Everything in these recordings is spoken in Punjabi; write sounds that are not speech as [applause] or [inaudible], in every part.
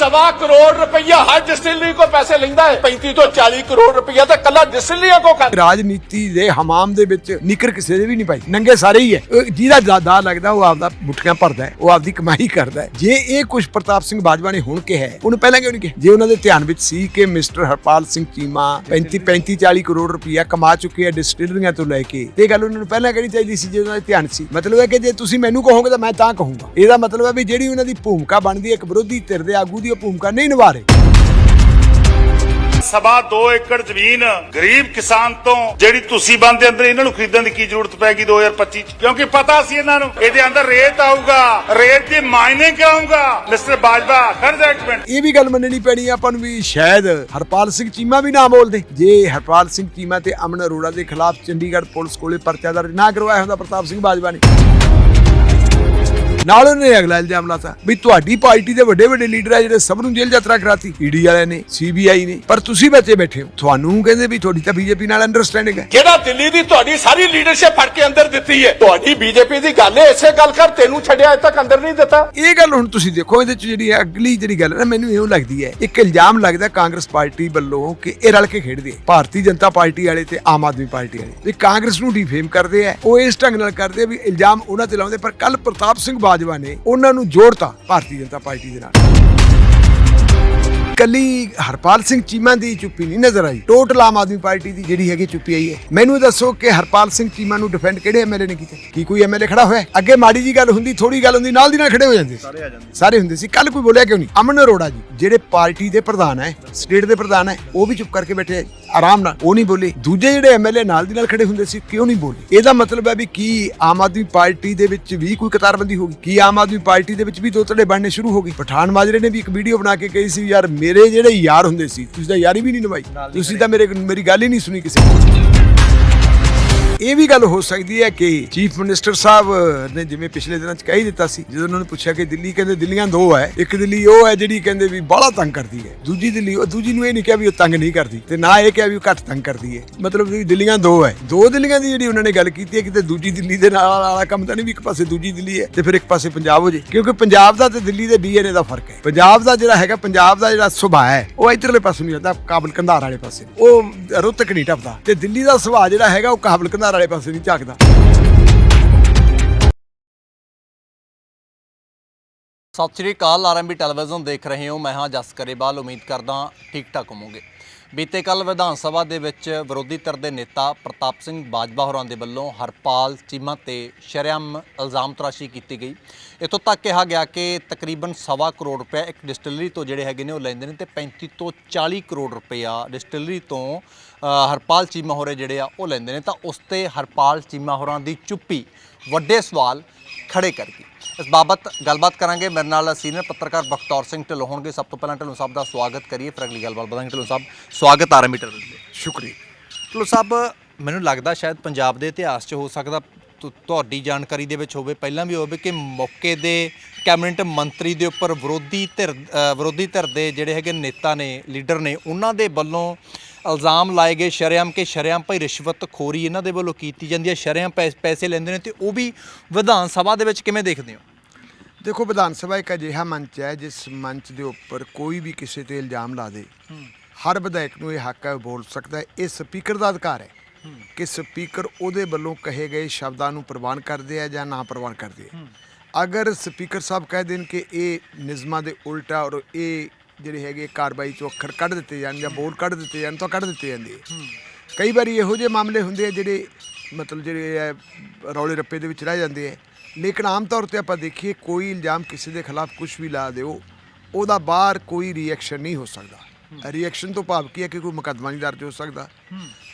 ਸਵਾ ਕਰੋੜ ਰੁਪਈਆ ਹਰ ਡਿਸਟਿਲਰੀ ਕੋ ਪੈਸੇ ਲੈਂਦਾ ਹੈ। 35 ਤੋਂ 40 ਕਰੋੜ ਰੁਪਈਆ ਤਾਂ ਕੱਲਾ ਡਿਸਟਿਲਰੀਆਂ ਕੋ ਖਾਂਦਾ ਰਾਜਨੀਤੀ ਦੇ ਹਮਾਮ ਦੇ ਵਿੱਚ ਨਿਕਰ ਕਿਸੇ ਦੇ ਵੀ ਨਹੀਂ ਪਾਈ ਨੰਗੇ ਸਾਰੇ ਹੀ ਹੈ। ਉਹ ਜਿਹਦਾ ਦਾਦਾ ਲੱਗਦਾ ਉਹ ਆਪਦਾ ਮੁੱਠੀਆਂ ਭਰਦਾ ਹੈ। ਉਹ ਆਪਦੀ ਕਮਾਈ ਕਰਦਾ ਹੈ। ਜੇ ਇਹ ਕੁਝ ਪ੍ਰਤਾਪ ਸਿੰਘ ਬਾਜਵਾ ਨੇ ਹੁਣ ਕਿਹਾ ਉਹਨੂੰ ਪਹਿਲਾਂ ਕਿਉਂ ਨਹੀਂ ਕਿਹਾ? ਜੇ ਉਹਨਾਂ ਦੇ ਧਿਆਨ ਵਿੱਚ ਸੀ ਕਿ ਮਿਸਟਰ ਹਰਪਾਲ ਸਿੰਘ ਚੀਮਾ 35 35 40 ਕਰੋੜ ਰੁਪਇਆ ਕਮਾ ਚੁੱਕੇ ਆ ਡਿਸਟਿਲਰੀਆਂ ਤੋਂ ਲੈ ਕੇ, ਇਹ ਗੱਲ ਉਹਨਾਂ ਨੂੰ ਪਹਿਲਾਂ ਕਹਿਣੀ ਚਾਹੀਦੀ ਸੀ ਜੇ ਉਹਨਾਂ ਦੇ ਧਿਆਨ ਸੀ। ਮਤਲਬ ਹੈ ਕਿ ਜੇ ਤੁਸੀਂ ਮੈਨੂੰ ਕਹੋਗੇ ਤਾਂ ਮੈਂ ਤਾਂ ਕਹੂੰਗਾ। ਇਹਦਾ ਮਤਲਬ ਹੈ ਵੀ ਜਿਹੜੀ ਉਹਨਾਂ ਦੀ ਭੂਮਿਕਾ ਬਣਦੀ ਹੈ, ਇੱਕ ਵਿਰੋਧੀ ਧਿਰ ਦੇ ਆਗੂ ਦੀ ਉਹ ਭੂਮਿਕਾ ਨਹੀਂ ਨਿਭਾ ਰਹੇ। ਸਵਾ 2 ਏਕੜ ਜ਼ਮੀਨ ਗਰੀਬ ਕਿਸਾਨ ਤੋਂ ਜਿਹੜੀ ਤੁਸੀਂ ਬੰਦੇ ਅੰਦਰ ਇਹਨਾਂ ਨੂੰ ਖਰੀਦਣ ਦੀ ਕੀ ਜ਼ਰੂਰਤ ਪੈਗੀ 2025 ਚ? ਕਿਉਂਕਿ ਪਤਾ ਸੀ ਇਹਨਾਂ ਨੂੰ ਇਹਦੇ ਅੰਦਰ ਰੇਤ ਆਊਗਾ ਰੇਤ ਦੀ ਮਾਇਨੇ ਕਿਉਂ ਆਊਗਾ? ਮਿਸਟਰ ਬਾਜਵਾ ਖੜ ਜਾ ਇੱਕ ਮਿੰਟ। ਇਹ ਵੀ ਗੱਲ ਮੰਨਣੀ ਪੈਣੀ ਆਪਾਂ ਨੂੰ ਵੀ ਸ਼ਾਇਦ ਹਰਪਾਲ ਸਿੰਘ ਚੀਮਾ ਵੀ ਨਾ ਬੋਲਦੇ। ਜੇ ਹਰਪਾਲ ਸਿੰਘ ਚੀਮਾ ਤੇ ਅਮਨ ਅਰੋੜਾ ਦੇ ਖਿਲਾਫ ਚੰਡੀਗੜ੍ਹ ਪੁਲਿਸ ਕੋਲੇ ਪਰਚਾ ਦਰਜ ਨਾ ਕਰਵਾਇਆ ਹੁੰਦਾ ਪ੍ਰਤਾਪ ਸਿੰਘ ਬਾਜਵਾ ਨੇ। ਨਾਲ ਉਹਨੇ ਅਗਲਾ ਇਲਜ਼ਾਮ ਲਾਤਾ ਵੀ ਤੁਹਾਡੀ ਪਾਰਟੀ ਦੇ ਵੱਡੇ ਵੱਡੇ ਲੀਡਰ ਆ ਜਿਹੜੇ ਸਭ ਨੂੰ ਜੇਲ੍ਹ ਯਾਤਰਾ ਕਰਾਤੀ ਈਡੀ ਵਾਲਿਆਂ ਨੇ ਸੀਬੀਆਈ ਨੇ। ਪਰ ਤੁਸੀਂ ਬੱਚੇ ਬੈਠੇ ਹੋ। ਤੁਹਾਨੂੰ ਕਹਿੰਦੇ ਵੀ ਤੁਹਾਡੀ ਤਾਂ ਬੀਜੇਪੀ ਨਾਲ ਅੰਡਰਸਟੈਂਡਿੰਗ ਹੈ। ਜਿਹੜਾ ਦਿੱਲੀ ਦੀ ਤੁਹਾਡੀ ਸਾਰੀ ਲੀਡਰਸ਼ਿਪ ਫੜ ਕੇ ਅੰਦਰ ਦਿੱਤੀ ਹੈ ਤੁਹਾਡੀ ਬੀਜੇਪੀ ਦੀ ਗੱਲ ਹੈ ਇਸੇ ਗੱਲ ਕਰ ਤੈਨੂੰ ਛੱਡਿਆ ਅਜੇ ਤੱਕ ਅੰਦਰ ਨਹੀਂ ਦਿੱਤਾ। ਇਹ ਗੱਲ ਹੁਣ ਤੁਸੀਂ ਦੇਖੋ ਇਹਦੇ ਚ ਜਿਹੜੀ ਅਗਲੀ ਜਿਹੜੀ ਗੱਲ ਹੈ ਨਾ ਮੈਨੂੰ ਇਹੋ ਲੱਗਦੀ ਹੈ ਇੱਕ ਇਲਜ਼ਾਮ ਲੱਗਦਾ ਕਾਂਗਰਸ ਪਾਰਟੀ ਵੱਲੋਂ ਕਿ ਇਹ ਰਲ ਕੇ ਖੇਡਦੇ ਆ। ਭਾਰਤੀ ਜਨਤਾ ਪਾਰਟੀ ਵਾਲੇ ਤੇ ਆਮ ਆਦਮੀ ਪਾਰਟੀ ਵਾਲੇ। ਵੀ ਕਾਂਗਰਸ ਨੂੰ ਡਿਫੇਮ ਕਰਦੇ ਆ ਉਹ ਇਸ ਢੰਗ ਨਾਲ ਕਰਦੇ ਆ ਵੀ ਇਲਜ਼ਾਮ ਉਹਨਾਂ ਤੇ ਲਾਉਂਦੇ ਪਰ ਕੱਲ ਪ੍ਰਤਾਪ ਸਿੰਘ ਬਾਜਵਾ ਨੇ ਉਹਨਾਂ ਨੂੰ ਜੋੜਤਾ ਭਾਰਤੀ ਜਨਤਾ ਪਾਰਟੀ ਦੇ ਨਾਲ। ਕੱਲੀ ਹਰਪਾਲ ਸਿੰਘ ਚੀਮਾ ਦੀ ਚੁੱਪੀ ਨਹੀਂ ਨਜ਼ਰ ਆਈ। ਟੋਟਲ ਆਮ ਆਦਮੀ ਪਾਰਟੀ ਦੀ ਜਿਹੜੀ ਹੈਗੀ ਚੁੱਪੀ ਆਈ ਹੈ। ਮੈਨੂੰ ਦੱਸੋ ਕਿ ਹਰਪਾਲ ਸਿੰਘ ਚੀਮਾ ਨੂੰ ਡਿਫੈਂਡ ਕਿਹੜੇ ਐਮਐਲਏ ਨੇ ਕੀਤਾ? ਕੀ ਕੋਈ ਐਮਐਲਏ ਖੜਾ ਹੋਇਆ? ਅੱਗੇ ਮਾੜੀ ਜੀ ਗੱਲ ਹੁੰਦੀ ਥੋੜੀ ਗੱਲ ਹੁੰਦੀ ਨਾਲ ਦੀ ਨਾਲ ਖੜੇ ਹੋ ਜਾਂਦੇ ਸਾਰੇ ਆ ਜਾਂਦੇ ਸਾਰੇ ਹੁੰਦੇ ਸੀ। ਕੱਲ ਕੋਈ ਬੋਲਿਆ ਕਿਉਂ ਨਹੀਂ? ਅਮਨ ਅਰੋੜਾ ਜੀ ਜਿਹੜੇ ਪਾਰਟੀ ਦੇ ਪ੍ਰਧਾਨ ਹੈ ਸਟੇਟ ਦੇ ਪ੍ਰਧਾਨ ਹੈ ਉਹ ਵੀ ਚੁੱਪ ਕਰਕੇ ਬੈਠੇ ਆਰਾਮ ਨਾਲ। ਉਹ ਨਹੀਂ ਬੋਲੇ। ਦੂਜੇ ਜਿਹੜੇ ਐਮਐਲਏ ਨਾਲ ਦੀ ਨਾਲ ਖੜੇ ਹੁੰਦੇ ਸੀ ਕਿਉਂ ਨਹੀਂ ਬੋਲੇ? ਇਹਦਾ ਮਤਲਬ ਹੈ ਵੀ ਕੀ ਆਮ ਆਦਮੀ ਪਾਰਟੀ ਦੇ ਵਿੱਚ ਵੀ ਕੋਈ ਕਤਾਰਬੰਦੀ ਹੋ ਗਈ? ਕੀ ਆਮ ਆਦਮੀ ਪਾਰਟੀ ਦੇ ਵਿੱਚ ਵੀ ਦੋ ਧੜੇ ਬਣਨੇ ਸ਼ੁਰੂ ਹੋ ਗਏ? ਪਠਾਨ ਮਾਜਰੇ ਨੇ ਵੀ ਇੱਕ ਵੀਡੀਓ ਬਣਾ ਕੇ ਕਹੀ ਸੀ ਯਾਰ ਮੇਰੇ ਜਿਹੜੇ ਯਾਰ ਹੁੰਦੇ ਸੀ ਤੁਸੀਂ ਤਾਂ ਯਾਰੀ ਵੀ ਨਹੀਂ ਨਿਭਾਈ। ਤੁਸੀਂ ਤਾਂ ਮੇਰੇ ਮੇਰੀ ਗੱਲ ਹੀ ਨਹੀਂ ਸੁਣੀ ਕਿਸੇ ਨੇ। ਇਹ ਵੀ ਗੱਲ ਹੋ ਸਕਦੀ ਹੈ ਕਿ ਚੀਫ ਮਿਨਿਸਟਰ ਸਾਹਿਬ ਨੇ ਜਿਵੇਂ ਪਿਛਲੇ ਦਿਨਾਂ ਚ ਕਹਿ ਹੀ ਦਿੱਤਾ ਸੀ, ਜਦੋਂ ਉਹਨਾਂ ਨੂੰ ਪੁੱਛਿਆ ਕਿ ਦਿੱਲੀ ਕਹਿੰਦੇ ਦਿੱਲੀਆਂ ਦੋ ਹੈ, ਇੱਕ ਦਿੱਲੀ ਉਹ ਹੈ ਜਿਹੜੀ ਕਹਿੰਦੇ ਵੀ ਬਾਹਲਾ ਤੰਗ ਕਰਦੀ ਹੈ, ਦੂਜੀ ਦਿੱਲੀ ਉਹ, ਦੂਜੀ ਨੂੰ ਇਹ ਨਹੀਂ ਕਿਹਾ ਵੀ ਉਹ ਤੰਗ ਨਹੀਂ ਕਰਦੀ ਤੇ ਨਾ ਇਹ ਕਿਹਾ ਵੀ ਉਹ ਘੱਟ ਤੰਗ ਕਰਦੀ ਹੈ। ਮਤਲਬ ਵੀ ਦਿੱਲੀਆਂ ਦੋ ਹੈ, ਦੋ ਦਿੱਲੀਆਂ ਦੀ ਜਿਹੜੀ ਉਹਨਾਂ ਨੇ ਗੱਲ ਕੀਤੀ ਹੈ, ਕਿਤੇ ਦੂਜੀ ਦਿੱਲੀ ਦੇ ਨਾਲ ਵਾਲਾ ਕੰਮ ਤਾਂ ਨਹੀਂ ਵੀ ਇੱਕ ਪਾਸੇ ਦੂਜੀ ਦਿੱਲੀ ਹੈ ਤੇ ਫਿਰ ਇੱਕ ਪਾਸੇ ਪੰਜਾਬ ਹੋ ਜੇ, ਕਿਉਂਕਿ ਪੰਜਾਬ ਦਾ ਤੇ ਦਿੱਲੀ ਦੇ ਡੀਐਨਏ ਦਾ ਫ਼ਰਕ ਹੈ। ਪੰਜਾਬ ਦਾ ਜਿਹੜਾ ਹੈਗਾ, ਪੰਜਾਬ ਦਾ ਜਿਹੜਾ ਸੁਭਾਅ ਹੈ, ਉਹ ਇਧਰਲੇ ਪਾਸੇ ਨਹੀਂ ਜਾਂਦਾ ਕਾਬਲ ਕੰਧਾਰ ਵਾਲੇ ਪਾਸੇ ਉਹ ਰੁੱਤਕ ਨਹੀਂ ਟੱਪਦਾ ਤੇ ਦਿੱਲੀ ਦਾ ਸੁਭਾਅ ਜਿਹੜਾ ਹੈਗਾ, ਉਹ ਕਾਬਲ ਕੰਧਾਰ ਵਾਲੇ ਪਾਸੇ ਨਹੀਂ ਝਾਕਦਾ। ਸਤਿ ਸ਼੍ਰੀ ਅਕਾਲ ਆਰਐਮਬੀ ਟੈਲੀਵਿਜ਼ਨ ਦੇਖ ਰਹੇ ਹੋ। ਮੈਂ ਹਾਂ ਜਸ ਕਰੇਵਾਲ ਉਮੀਦ ਕਰਦਾ ਠੀਕ ਠਾਕ ਹੋਵੋਗੇ। ਬੀਤੇ ਕੱਲ ਵਿਧਾਨ ਸਭਾ ਦੇ ਵਿੱਚ ਵਿਰੋਧੀ ਧਿਰ ਦੇ ਨੇਤਾ ਪ੍ਰਤਾਪ ਸਿੰਘ ਬਾਜਵਾ ਹੋਰਾਂ ਦੇ ਵੱਲੋਂ ਹਰਪਾਲ ਚੀਮਾ ਤੇ ਸ਼ਰੇਆਮ ਇਲਜ਼ਾਮ ਤਰਾਸ਼ੀ ਕੀਤੀ ਗਈ। ਇਤੋਂ ਤੱਕ ਕਿਹਾ ਗਿਆ ਕਿ ਤਕਰੀਬਨ ਸਵਾ ਕਰੋੜ ਰੁਪਏ ਇੱਕ ਡਿਸਟਿਲਰੀ ਤੋਂ ਜਿਹੜੇ ਹੈਗੇ ਨੇ ਉਹ ਲੈਂਦੇ ਨੇ ਤੇ 35 ਤੋਂ 40 ਕਰੋੜ ਰੁਪਇਆ ਡਿਸਟਿਲਰੀ ਤੋਂ ਹਰਪਾਲ ਚੀਮਾ ਹੋਰੇ ਜਿਹੜੇ ਆ, ਉਹ ਲੈਂਦੇ ਨੇ। ਤਾਂ ਉਸ ਤੇ ਹਰਪਾਲ ਚੀਮਾ ਹੋਰਾਂ ਦੀ ਚੁੱਪੀ ਵੱਡੇ ਸਵਾਲ ਖੜੇ ਕਰ ਇਸ ਬਾਬਤ ਗੱਲਬਾਤ ਕਰਾਂਗੇ। ਮੇਰੇ ਨਾਲ ਸੀਨੀਅਰ ਪੱਤਰਕਾਰ ਬਖਤੌਰ ਸਿੰਘ ਢਿੱਲੋਂ ਹੋਣਗੇ। ਸਭ ਤੋਂ ਪਹਿਲਾਂ ਢਿੱਲੋਂ ਸਾਹਿਬ ਦਾ ਸਵਾਗਤ ਕਰੀਏ। ਫਿਰ ਅਗਲੀ ਗੱਲਬਾਤ ਬਦਾਂਗੇ ਢਿੱਲੋਂ ਸਾਹਿਬ, ਸਵਾਗਤ ਆਰਮੀ ਟੈਲੀਵਿਜ਼ਨ ਦੇ ਸ਼ੁਕਰੀਆ। ਢਿੱਲੋਂ ਸਾਹਿਬ, ਮੈਨੂੰ ਲੱਗਦਾ ਸ਼ਾਇਦ ਪੰਜਾਬ ਦੇ ਇਤਿਹਾਸ 'ਚ ਹੋ ਸਕਦਾ ਤੁ- ਤੁਹਾਡੀ ਜਾਣਕਾਰੀ ਦੇ ਵਿੱਚ ਹੋਵੇ। ਪਹਿਲਾਂ ਵੀ ਹੋਵੇ ਕਿ ਮੌਕੇ ਦੇ ਕੈਬਨਿਟ ਮੰਤਰੀ ਦੇ ਉੱਪਰ ਵਿਰੋਧੀ ਧਿਰ ਵਿਰੋਧੀ ਧਿਰ ਦੇ ਜਿਹੜੇ ਹੈਗੇ ਨੇਤਾ ਨੇ, ਲੀਡਰ ਨੇ, ਉਹਨਾਂ ਦੇ ਵੱਲੋਂ ਇਲਜ਼ਾਮ ਲਾਏ ਗਏ ਸ਼ਰੇਆਮ ਕਿ ਸ਼ਰੇਆਮ ਭਾਈ ਰਿਸ਼ਵਤ ਖੋਰੀ ਇਹਨਾਂ ਦੇ ਵੱਲੋਂ ਕੀਤੀ ਜਾਂਦੀ ਹੈ ਸ਼ਰੇਆਮ ਪੈਸ- ਲੈਂਦੇ ਨੇ ਤੇ ਉਹ ਵੀ ਵਿਧਾਨ ਸਭਾ ਦੇ ਵਿੱਚ ਕਿਵੇਂ ਦੇਖਦੇ ਹੋ? ਦੇਖੋ ਵਿਧਾਨ ਸਭਾ ਇੱਕ ਅਜਿਹਾ ਮੰਚ ਹੈ ਜਿਸ ਮੰਚ ਦੇ ਉੱਪਰ ਕੋਈ ਵੀ ਕਿਸੇ ਤੇ ਇਲਜ਼ਾਮ ਲਾ ਦੇ। ਹਰ ਵਿਧਾਇਕ ਨੂੰ ਇਹ ਹੱਕ ਹੈ ਬੋਲ ਸਕਦਾ ਹੈ। ਇਹ ਸਪੀਕਰ ਦਾ ਅਧਿਕਾਰ ਹੈ ਕਿ ਸਪੀਕਰ ਉਹਦੇ ਵੱਲੋਂ ਕਹੇ ਗਏ ਸ਼ਬਦਾਂ ਨੂੰ ਪ੍ਰਵਾਨ ਕਰਦੇ ਆ ਜਾਂ ਨਾ ਪ੍ਰਵਾਨ ਕਰਦੇ ਆ। ਅਗਰ ਸਪੀਕਰ ਸਾਹਿਬ ਕਹਿ ਦੇਣ ਕਿ ਇਹ ਨਿਯਮਾਂ ਦੇ ਉਲਟਾ ਔਰ ਇਹ ਜਿਹੜੇ ਹੈਗੇ ਕਾਰਵਾਈ ਚੋਂ ਅੱਖਰ ਕੱਢ ਦਿੱਤੇ ਜਾਣ ਜਾਂ ਬੋਲ ਕੱਢ ਦਿੱਤੇ ਜਾਣ ਤਾਂ ਕੱਢ ਦਿੱਤੇ ਜਾਂਦੇ ਆ। ਕਈ ਵਾਰੀ ਇਹੋ ਜਿਹੇ ਮਾਮਲੇ ਹੁੰਦੇ ਆ ਜਿਹੜੇ ਮਤਲਬ ਜਿਹੜੇ ਹੈ ਰੌਲੇ ਰੱਪੇ ਦੇ ਵਿੱਚ ਰਹਿ ਜਾਂਦੇ ਆ। ਲੇਕਿਨ ਆਮ ਤੌਰ ਤੇ ਆਪਾਂ ਦੇਖੀਏ ਕੋਈ ਇਲਜ਼ਾਮ ਕਿਸੇ ਦੇ ਖਿਲਾਫ ਕੁਝ ਵੀ ਲਾ ਦਿਓ, ਉਹਦਾ ਬਾਹਰ ਕੋਈ ਰਿਐਕਸ਼ਨ ਨਹੀਂ ਹੋ ਸਕਦਾ। ਰਿਐਕਸ਼ਨ ਤੋਂ ਭਾਵ ਕੀ ਹੈ ਕਿ ਕੋਈ ਮੁਕੱਦਮਾ ਨਹੀਂ ਦਰਜ ਹੋ ਸਕਦਾ।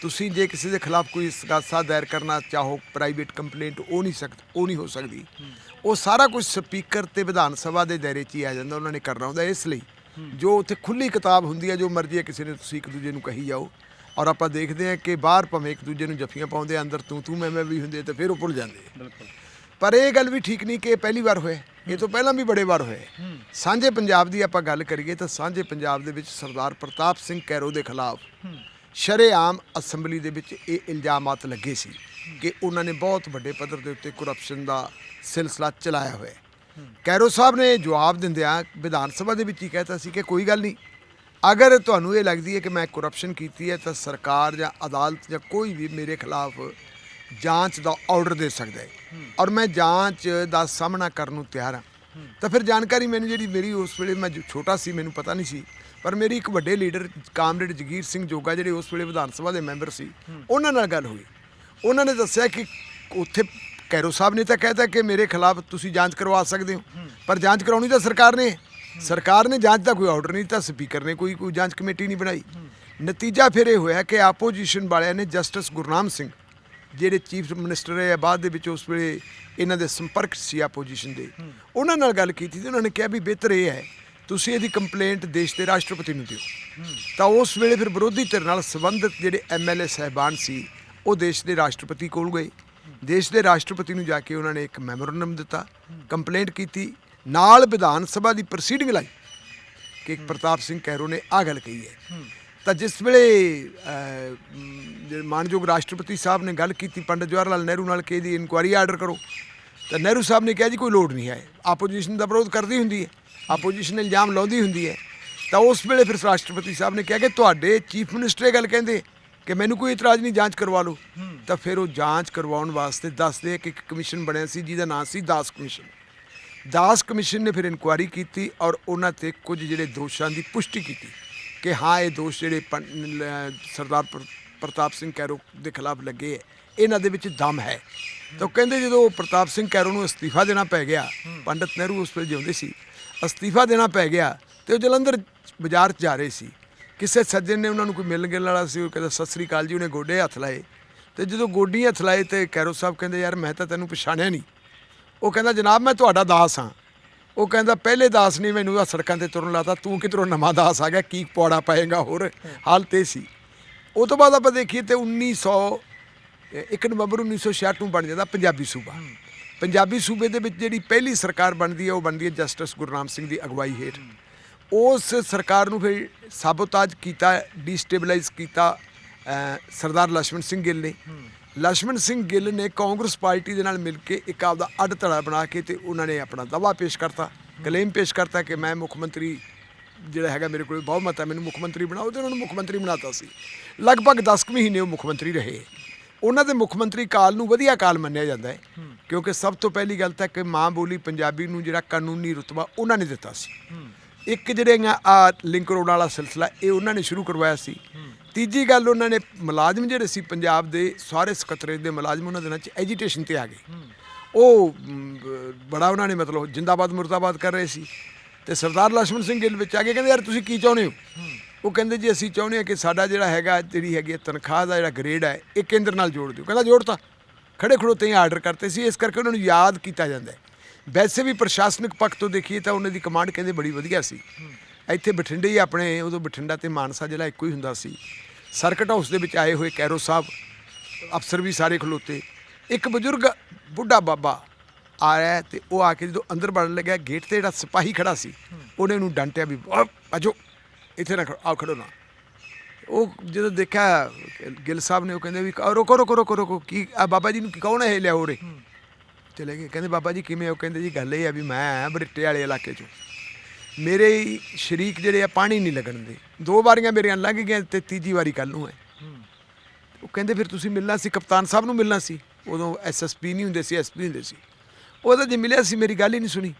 ਤੁਸੀਂ ਜੇ ਕਿਸੇ ਦੇ ਖਿਲਾਫ ਕੋਈ ਸਗਾਸਾ ਦਾਇਰ ਕਰਨਾ ਚਾਹੋ ਪ੍ਰਾਈਵੇਟ ਕੰਪਲੇਂਟ ਉਹ ਨਹੀਂ ਸਕਦਾ ਉਹ ਨਹੀਂ ਹੋ ਸਕਦੀ। ਉਹ ਸਾਰਾ ਕੁਝ ਸਪੀਕਰ ਤੇ ਵਿਧਾਨ ਸਭਾ ਦੇ ਦਾਇਰੇ 'ਚ ਹੀ ਆ ਜਾਂਦਾ, ਉਹਨਾਂ ਨੇ ਕਰਨਾ ਹੁੰਦਾ ਇਸ ਲਈ। ਜੋ ਉੱਥੇ ਖੁੱਲੀ ਕਿਤਾਬ ਹੁੰਦੀ ਹੈ ਜੋ ਮਰਜ਼ੀ ਹੈ ਕਿਸੇ ਨੇ ਤੁਸੀਂ ਇੱਕ ਦੂਜੇ ਨੂੰ ਕਹੀ ਜਾਓ। ਔਰ ਆਪਾਂ ਦੇਖਦੇ ਹਾਂ ਕਿ ਬਾਹਰ ਭਾਵੇਂ ਇੱਕ ਦੂਜੇ ਨੂੰ ਜੱਫੀਆਂ ਪਾਉਂਦੇ ਅੰਦਰ ਤੂੰ ਤੂੰ ਮੈਂ ਮੈਂ ਵੀ ਹੁੰਦੇ ਤੇ ਫਿਰ ਉਹ ਭੁੱਲ ਜਾਂਦੇ ਬਿਲਕੁਲ। ਪਰ ਇਹ ਗੱਲ ਵੀ ਠੀਕ ਨਹੀਂ ਕਿ ਇਹ ਪਹਿਲੀ ਵਾਰ ਹੋਇਆ। ਇਹ ਤੋਂ ਪਹਿਲਾਂ ਵੀ ਬੜੇ ਵਾਰ ਹੋਇਆ। ਸਾਂਝੇ ਪੰਜਾਬ ਦੀ ਆਪਾਂ ਗੱਲ ਕਰੀਏ ਤਾਂ ਸਾਂਝੇ ਪੰਜਾਬ ਦੇ ਵਿੱਚ ਸਰਦਾਰ ਪ੍ਰਤਾਪ ਸਿੰਘ ਕੈਰੋ ਦੇ ਖਿਲਾਫ ਸ਼ਰੇਆਮ ਅਸੈਂਬਲੀ ਦੇ ਵਿੱਚ ਇਹ ਇਲਜ਼ਾਮਾਤ ਲੱਗੇ ਸੀ ਕਿ ਉਹਨਾਂ ਨੇ ਬਹੁਤ ਵੱਡੇ ਪੱਧਰ ਦੇ ਉੱਤੇ ਕਰਪਸ਼ਨ ਦਾ ਸਿਲਸਿਲਾ ਚਲਾਇਆ ਹੋਇਆ ਹੈ। ਕੈਰੋ ਸਾਹਿਬ ਨੇ ਜਵਾਬ ਦਿੰਦਿਆਂ ਵਿਧਾਨ ਸਭਾ ਦੇ ਵਿੱਚ ਹੀ ਕਹਿਤਾ ਸੀ ਕਿ ਕੋਈ ਗੱਲ ਨਹੀਂ। ਅਗਰ ਤੁਹਾਨੂੰ ਇਹ ਲੱਗਦੀ ਹੈ ਕਿ ਮੈਂ ਕਰਪਸ਼ਨ ਕੀਤੀ ਹੈ ਤਾਂ ਸਰਕਾਰ ਜਾਂ ਅਦਾਲਤ ਜਾਂ ਕੋਈ ਵੀ ਮੇਰੇ ਖਿਲਾਫ ਜਾਂਚ ਦਾ ਆਰਡਰ ਦੇ ਸਕਦਾ ਹੈ। ਔਰ ਮੈਂ ਜਾਂਚ ਦਾ ਸਾਹਮਣਾ ਕਰਨ ਨੂੰ ਤਿਆਰ ਹਾਂ। ਤਾਂ ਫਿਰ ਜਾਣਕਾਰੀ ਮੈਨੂੰ ਜਿਹੜੀ ਮੇਰੀ ਉਸ ਵੇਲੇ ਮੈਂ ਛੋਟਾ ਸੀ, ਮੈਨੂੰ ਪਤਾ ਨਹੀਂ ਸੀ। ਪਰ ਮੇਰੀ ਇੱਕ ਵੱਡੇ ਲੀਡਰ ਕਾਮਰੇਡ ਜਗੀਰ ਸਿੰਘ ਜੋਗਾ ਜਿਹੜੇ ਉਸ ਵੇਲੇ ਵਿਧਾਨ ਸਭਾ ਦੇ ਮੈਂਬਰ ਸੀ, ਉਹਨਾਂ ਨਾਲ ਗੱਲ ਹੋਈ। ਉਹਨਾਂ ਨੇ ਦੱਸਿਆ ਕਿ ਉੱਥੇ ਕੈਰੋ ਸਾਹਿਬ ਨੇ ਤਾਂ ਕਹਿਤਾ ਕਿ ਮੇਰੇ ਖਿਲਾਫ ਤੁਸੀਂ ਜਾਂਚ ਕਰਵਾ ਸਕਦੇ ਹੋ। ਪਰ ਜਾਂਚ ਕਰਾਉਣੀ ਤਾਂ ਸਰਕਾਰ ਨੇ। ਸਰਕਾਰ ਨੇ ਜਾਂਚ ਦਾ ਕੋਈ ਆਰਡਰ ਨਹੀਂ ਦਿੱਤਾ ਸਪੀਕਰ ਨੇ ਕੋਈ ਕੋਈ ਜਾਂਚ ਕਮੇਟੀ ਨਹੀਂ ਬਣਾਈ। ਨਤੀਜਾ ਫਿਰ ਇਹ ਹੋਇਆ ਕਿ ਆਪੋਜੀਸ਼ਨ ਵਾਲਿਆਂ ਨੇ ਜਸਟਿਸ ਗੁਰਨਾਮ ਸਿੰਘ, ਜਿਹੜੇ ਚੀਫ ਮਿਨਿਸਟਰ ਹੈ ਬਾਅਦ ਦੇ ਵਿੱਚ ਉਸ ਵੇਲੇ ਇਹਨਾਂ ਦੇ ਸੰਪਰਕ ਸੀ ਆਪੋਜੀਸ਼ਨ ਦੇ। ਉਹਨਾਂ ਨਾਲ ਗੱਲ ਕੀਤੀ ਤੇ ਉਹਨਾਂ ਨੇ ਕਿਹਾ ਵੀ ਬਿਹਤਰ ਇਹ ਹੈ, ਤੁਸੀਂ ਇਹਦੀ ਕੰਪਲੇਂਟ ਦੇਸ਼ ਦੇ ਰਾਸ਼ਟਰਪਤੀ ਨੂੰ ਦਿਓ। ਤਾਂ ਉਸ ਵੇਲੇ ਫਿਰ ਵਿਰੋਧੀ ਧਿਰ ਨਾਲ ਸੰਬੰਧਿਤ ਜਿਹੜੇ ਐਮਐਲਏ ਸਹਿਬਾਨ ਸੀ, ਉਹ ਦੇਸ਼ ਦੇ ਰਾਸ਼ਟਰਪਤੀ ਕੋਲ ਗਏ। ਦੇਸ਼ ਦੇ ਰਾਸ਼ਟਰਪਤੀ ਨੂੰ ਜਾ ਕੇ ਉਹਨਾਂ ਨੇ ਇੱਕ ਮੈਮੋਰੰਡਮ ਦਿੱਤਾ, ਕੰਪਲੇਂਟ ਕੀਤੀ, ਨਾਲ ਵਿਧਾਨ ਸਭਾ ਦੀ ਪ੍ਰੋਸੀਡਿੰਗ ਲਾਈ ਕਿ ਪ੍ਰਤਾਪ ਸਿੰਘ ਕੈਰੋ ਨੇ ਆ ਗੱਲ ਕਹੀ ਹੈ। ਤਾਂ ਜਿਸ ਵੇਲੇ ਮਾਨਯੋਗ ਰਾਸ਼ਟਰਪਤੀ ਸਾਹਿਬ ਨੇ ਗੱਲ ਕੀਤੀ, ਪੰਡਿਤ ਜਵਾਹਰ ਲਾਲ ਨਹਿਰੂ ਨਾਲ ਕਿ ਇਹਦੀ ਇਨਕੁਆਇਰੀ ਆਰਡਰ ਕਰੋ, ਤਾਂ ਨਹਿਰੂ ਸਾਹਿਬ ਨੇ ਕਿਹਾ ਜੀ, ਕੋਈ ਲੋੜ ਨਹੀਂ ਹੈ। ਆਪੋਜੀਸ਼ਨ ਦਾ ਵਿਰੋਧ ਕਰਦੀ ਹੁੰਦੀ ਹੈ ਆਪੋਜੀਸ਼ਨ ਇਲਜ਼ਾਮ ਲਾਉਂਦੀ ਹੁੰਦੀ ਹੈ। ਤਾਂ ਉਸ ਵੇਲੇ ਫਿਰ ਰਾਸ਼ਟਰਪਤੀ ਸਾਹਿਬ ਨੇ ਕਿਹਾ ਕਿ ਤੁਹਾਡੇ ਚੀਫ ਮਿਨਿਸਟਰ ਇਹ ਗੱਲ ਕਹਿੰਦੇ ਕਿ ਮੈਨੂੰ ਕੋਈ ਇਤਰਾਜ਼ ਨਹੀਂ ਜਾਂਚ ਕਰਵਾ ਲਓ। ਤਾਂ ਫਿਰ ਉਹ ਜਾਂਚ ਕਰਵਾਉਣ ਵਾਸਤੇ ਦੱਸਦੇ ਕਿ ਇੱਕ ਕਮਿਸ਼ਨ ਬਣਿਆ ਸੀ ਜਿਹਦਾ ਨਾਮ ਸੀ ਦਾਸ ਕਮਿਸ਼ਨ। ਦਾਸ ਕਮਿਸ਼ਨ ਨੇ ਫਿਰ ਇਨਕੁਆਇਰੀ ਕੀਤੀ ਔਰ ਉਹਨਾਂ ਤੇ ਕੁਝ ਜਿਹੜੇ ਦੋਸ਼ਾਂ ਦੀ ਪੁਸ਼ਟੀ ਕੀਤੀ ਕਿ ਹਾਂ ਇਹ ਦੋਸ਼ ਜਿਹੜੇ ਸਰਦਾਰ ਪ੍ਰ- ਪ੍ਰਤਾਪ ਸਿੰਘ ਕੈਰੋ ਦੇ ਖਿਲਾਫ ਲੱਗੇ ਹੈ। ਇਹਨਾਂ ਦੇ ਵਿੱਚ ਦਮ ਹੈ। ਤਾਂ ਕਹਿੰਦੇ ਜਦੋਂ ਪ੍ਰਤਾਪ ਸਿੰਘ ਕੈਰੋ ਨੂੰ ਅਸਤੀਫਾ ਦੇਣਾ ਪੈ ਗਿਆ ਪੰਡਿਤ ਨਹਿਰੂ ਉਸ ਵੇਲੇ ਜਿਉਂਦੇ ਸੀ ਅਸਤੀਫਾ ਦੇਣਾ ਪੈ ਗਿਆ ਤੇ ਉਹ ਜਲੰਧਰ ਬਾਜ਼ਾਰ 'ਚ ਜਾ ਰਹੇ ਸੀ। ਕਿਸੇ ਸੱਜਣ ਨੇ ਉਹਨਾਂ ਨੂੰ ਕੋਈ ਮਿਲਣ ਗਿਲਣ ਵਾਲਾ ਸੀ ਉਹ ਕਹਿੰਦਾ ਸਤਿ ਸ੍ਰੀ ਅਕਾਲ ਜੀ। ਉਹਨੇ ਗੋਡੇ ਹੱਥ ਲਾਏ। ਤੇ ਜਦੋਂ ਗੋਡੀ ਹੱਥ ਲਾਏ ਤੇ ਕੈਰੋ ਸਾਹਿਬ ਕਹਿੰਦੇ ਯਾਰ ਮੈਂ ਤਾਂ ਤੈਨੂੰ ਪਛਾਣਿਆ ਨਹੀਂ। ਉਹ ਕਹਿੰਦਾ ਜਨਾਬ ਮੈਂ ਤੁਹਾਡਾ ਦਾਸ ਹਾਂ। ਉਹ ਕਹਿੰਦਾ ਪਹਿਲੇ ਦਾਸ ਨਹੀਂ ਮੈਨੂੰ ਆ ਸੜਕਾਂ ਤੇ ਤੁਰਨ ਲਾਤਾ। ਤੂੰ ਕਿਧਰੋਂ ਨਵਾਂ ਦਾਸ ਆ ਗਿਆ? ਕੀ ਪੌੜਾ ਪਾਏਗਾ? ਹੋਰ ਹਾਲਤ ਇਹ ਸੀ। ਉਹ ਤੋਂ ਬਾਅਦ ਆਪਾਂ ਦੇਖੀਏ ਤੇ 1900 1 ਨਵੰਬਰ 1966 ਨੂੰ ਬਣ ਜਾਂਦਾ ਪੰਜਾਬੀ ਸੂਬਾ। ਪੰਜਾਬੀ ਸੂਬੇ ਦੇ ਵਿੱਚ ਜਿਹੜੀ ਪਹਿਲੀ ਸਰਕਾਰ ਬਣਦੀ ਹੈ ਉਹ ਬਣਦੀ ਹੈ ਜਸਟਿਸ ਗੁਰਨਾਮ ਸਿੰਘ ਦੀ ਅਗਵਾਈ ਹੇਠ। ਉਸ ਸਰਕਾਰ ਨੂੰ ਫਿਰ ਸਾਬੋਤਾਜ ਕੀਤਾ ਡੀਸਟੇਬਲਾਈਜ਼ ਕੀਤਾ ਸਰਦਾਰ ਲక్ష్మణ ਸਿੰਘ ਗਿੱਲ ਨੇ। ਲక్ష్మణ ਸਿੰਘ ਗਿੱਲ ਨੇ ਕਾਂਗਰਸ ਪਾਰਟੀ ਦੇ ਨਾਲ ਮਿਲ ਕੇ ਇੱਕ ਆਪਦਾ ਅੱਡ ਧੜਾ ਬਣਾ ਕੇ ਤੇ ਉਹਨਾਂ ਨੇ ਆਪਣਾ ਦਾਵਾ ਪੇਸ਼ ਕਰਤਾ, ਕਲੇਮ ਪੇਸ਼ ਕਰਤਾ ਕਿ ਮੈਂ ਮੁੱਖ ਮੰਤਰੀ ਜਿਹੜਾ ਹੈਗਾ ਮੇਰੇ ਕੋਲ ਬਹੁਮਤ ਹੈ, ਮੈਨੂੰ ਮੁੱਖ ਮੰਤਰੀ ਬਣਾਓ ਤੇ ਉਹਨਾਂ ਨੂੰ ਮੁੱਖ ਮੰਤਰੀ ਬਣਾਤਾ ਸੀ। ਲਗਭਗ 10 ਮਹੀਨੇ ਉਹ ਮੁੱਖ ਮੰਤਰੀ ਰਹੇ। ਉਹਨਾਂ ਦੇ ਮੁੱਖ ਮੰਤਰੀ ਕਾਲ ਨੂੰ ਵਧੀਆ ਕਾਲ ਮੰਨਿਆ ਜਾਂਦਾ ਹੈ, ਕਿਉਂਕਿ ਸਭ ਤੋਂ ਪਹਿਲੀ ਗੱਲ ਤਾਂ ਕਿ ਮਾਂ ਬੋਲੀ ਪੰਜਾਬੀ ਨੂੰ ਜਿਹੜਾ ਕਾਨੂੰਨੀ ਰੁਤਬਾ ਉਹਨਾਂ ਨੇ ਦਿੱਤਾ ਸੀ। ਇੱਕ ਜਿਹੜੇ ਆ ਲਿੰਕ ਰੋਡ ਵਾਲਾ ਸਿਲਸਿਲਾ ਇਹ ਉਹਨਾਂ ਨੇ ਸ਼ੁਰੂ ਕਰਵਾਇਆ ਸੀ। ਤੀਜੀ ਗੱਲ ਉਹਨਾਂ ਨੇ ਮੁਲਾਜ਼ਮ ਜਿਹੜੇ ਸੀ ਪੰਜਾਬ ਦੇ ਸਾਰੇ ਸਕੱਤਰੇਤ ਦੇ ਮੁਲਾਜ਼ਮ ਉਹਨਾਂ ਦੇ ਨਾਲ ਐਜੀਟੇਸ਼ਨ ਤੇ ਆ ਗਏ। ਉਹ ਬੜਾ ਉਹਨਾਂ ਨੇ ਮਤਲਬ ਜਿੰਦਾਬਾਦ ਮੁਰਦਾਬਾਦ ਕਰ ਰਹੇ ਸੀ। ਤੇ ਸਰਦਾਰ ਲక్ష్మణ ਸਿੰਘ ਗਿੱਲ ਵਿੱਚ ਆ ਕੇ ਕਹਿੰਦੇ ਯਾਰ ਤੁਸੀਂ ਕੀ ਚਾਹੁੰਦੇ ਹੋ? ਉਹ ਕਹਿੰਦੇ ਜੀ ਅਸੀਂ ਚਾਹੁੰਦੇ ਹਾਂ ਕਿ ਸਾਡਾ ਜਿਹੜਾ ਹੈਗਾ ਜਿਹੜੀ ਹੈਗੀ ਤਨਖਾਹ ਦਾ ਜਿਹੜਾ ਗ੍ਰੇਡ ਹੈ ਇਹ ਕੇਂਦਰ ਨਾਲ ਜੋੜ ਦਿਓ। ਕਹਿੰਦਾ ਜੋੜਤਾ। ਖੜੇ ਖੜੋਤੇ ਆਰਡਰ ਕਰਤੇ ਸੀ ਇਸ ਕਰਕੇ ਉਹਨਾਂ ਨੂੰ ਯਾਦ ਕੀਤਾ ਜਾਂਦਾ ਹੈ। ਵੈਸੇ ਵੀ ਪ੍ਰਸ਼ਾਸਨਿਕ ਪੱਖ ਤੋਂ ਦੇਖੀਏ ਤਾਂ ਉਹਨਾਂ ਦੀ ਕਮਾਂਡ ਕਹਿੰਦੇ ਬੜੀ ਵਧੀਆ ਸੀ। ਇੱਥੇ ਬਠਿੰਡੇ ਹੀ ਆਪਣੇ ਉਦੋਂ ਬਠਿੰਡਾ ਤੇ ਮਾਨਸਾ ਜ਼ਿਲ੍ਹਾ ਇੱਕੋ ਹੀ ਹੁੰਦਾ ਸੀ। ਸਰਕਟ ਹਾਊਸ ਦੇ ਵਿੱਚ ਆਏ ਹੋਏ ਕੈਰੋ ਸਾਹਿਬ, ਅਫਸਰ ਵੀ ਸਾਰੇ ਖਲੋਤੇ। ਇੱਕ ਬਜ਼ੁਰਗ ਬੁੱਢਾ ਬਾਬਾ ਆ ਰਿਹਾ ਤੇ ਉਹ ਆ ਕੇ ਜਦੋਂ ਅੰਦਰ ਵੜਨ ਲੱਗਿਆ, ਗੇਟ ਤੇ ਜਿਹੜਾ ਸਿਪਾਹੀ ਖੜਾ ਸੀ, ਉਹਨੇ ਉਹਨੂੰ ਡਾਂਟਿਆ ਵੀ ਅਜੋ ਇੱਥੇ ਨਾ ਆਓ ਖੜੋ ਨਾ। ਉਹ ਜਦੋਂ ਦੇਖਿਆ ਗਿੱਲ ਸਾਹਿਬ ਨੇ ਉਹ ਕਹਿੰਦੇ ਵੀ ਰੋਕੋ ਰੋਕੋ ਰੋਕੋ ਰੋਕੋ, ਕੀ, ਆ ਬਾਬਾ ਜੀ ਨੂੰ ਕੌਣ ਹੈ ਲਿਆ ਲਿਆਓ ਚਲੇ ਗਏ। ਕਹਿੰਦੇ ਬਾਬਾ ਜੀ ਕਿਵੇਂ ਉਹ ਕਹਿੰਦੇ ਜੀ ਗੱਲ ਇਹ ਆ ਵੀ ਮੈਂ ਆ ਬਰਿੱਟੇ ਵਾਲੇ ਇਲਾਕੇ ਚੋਂ। ਮੇਰੇ ਸ਼ਰੀਕ ਜਿਹੜੇ ਆ ਪਾਣੀ ਨਹੀਂ ਲੱਗਣ ਦੇ। ਦੋ ਵਾਰੀਆਂ ਮੇਰੀਆਂ ਲੰਘ ਗਈਆਂ ਤੇ ਤੀਜੀ ਵਾਰੀ ਕੱਲ ਨੂੰ ਹੈ ਉਹ ਕਹਿੰਦੇ ਫਿਰ ਤੁਸੀਂ ਮਿਲਣਾ ਸੀ, ਕਪਤਾਨ ਸਾਹਿਬ ਨੂੰ ਮਿਲਣਾ ਸੀ। ਉਦੋਂ ਐਸਐਸਪੀ ਨਹੀਂ ਹੁੰਦੇ ਸੀ ਐਸਪੀ ਹੁੰਦੇ ਸੀ। ਉਹ ਤਾਂ ਜੇ ਮਿਲਿਆ ਸੀ, ਮੇਰੀ ਗੱਲ ਹੀ ਨਹੀਂ ਸੁਣੀ।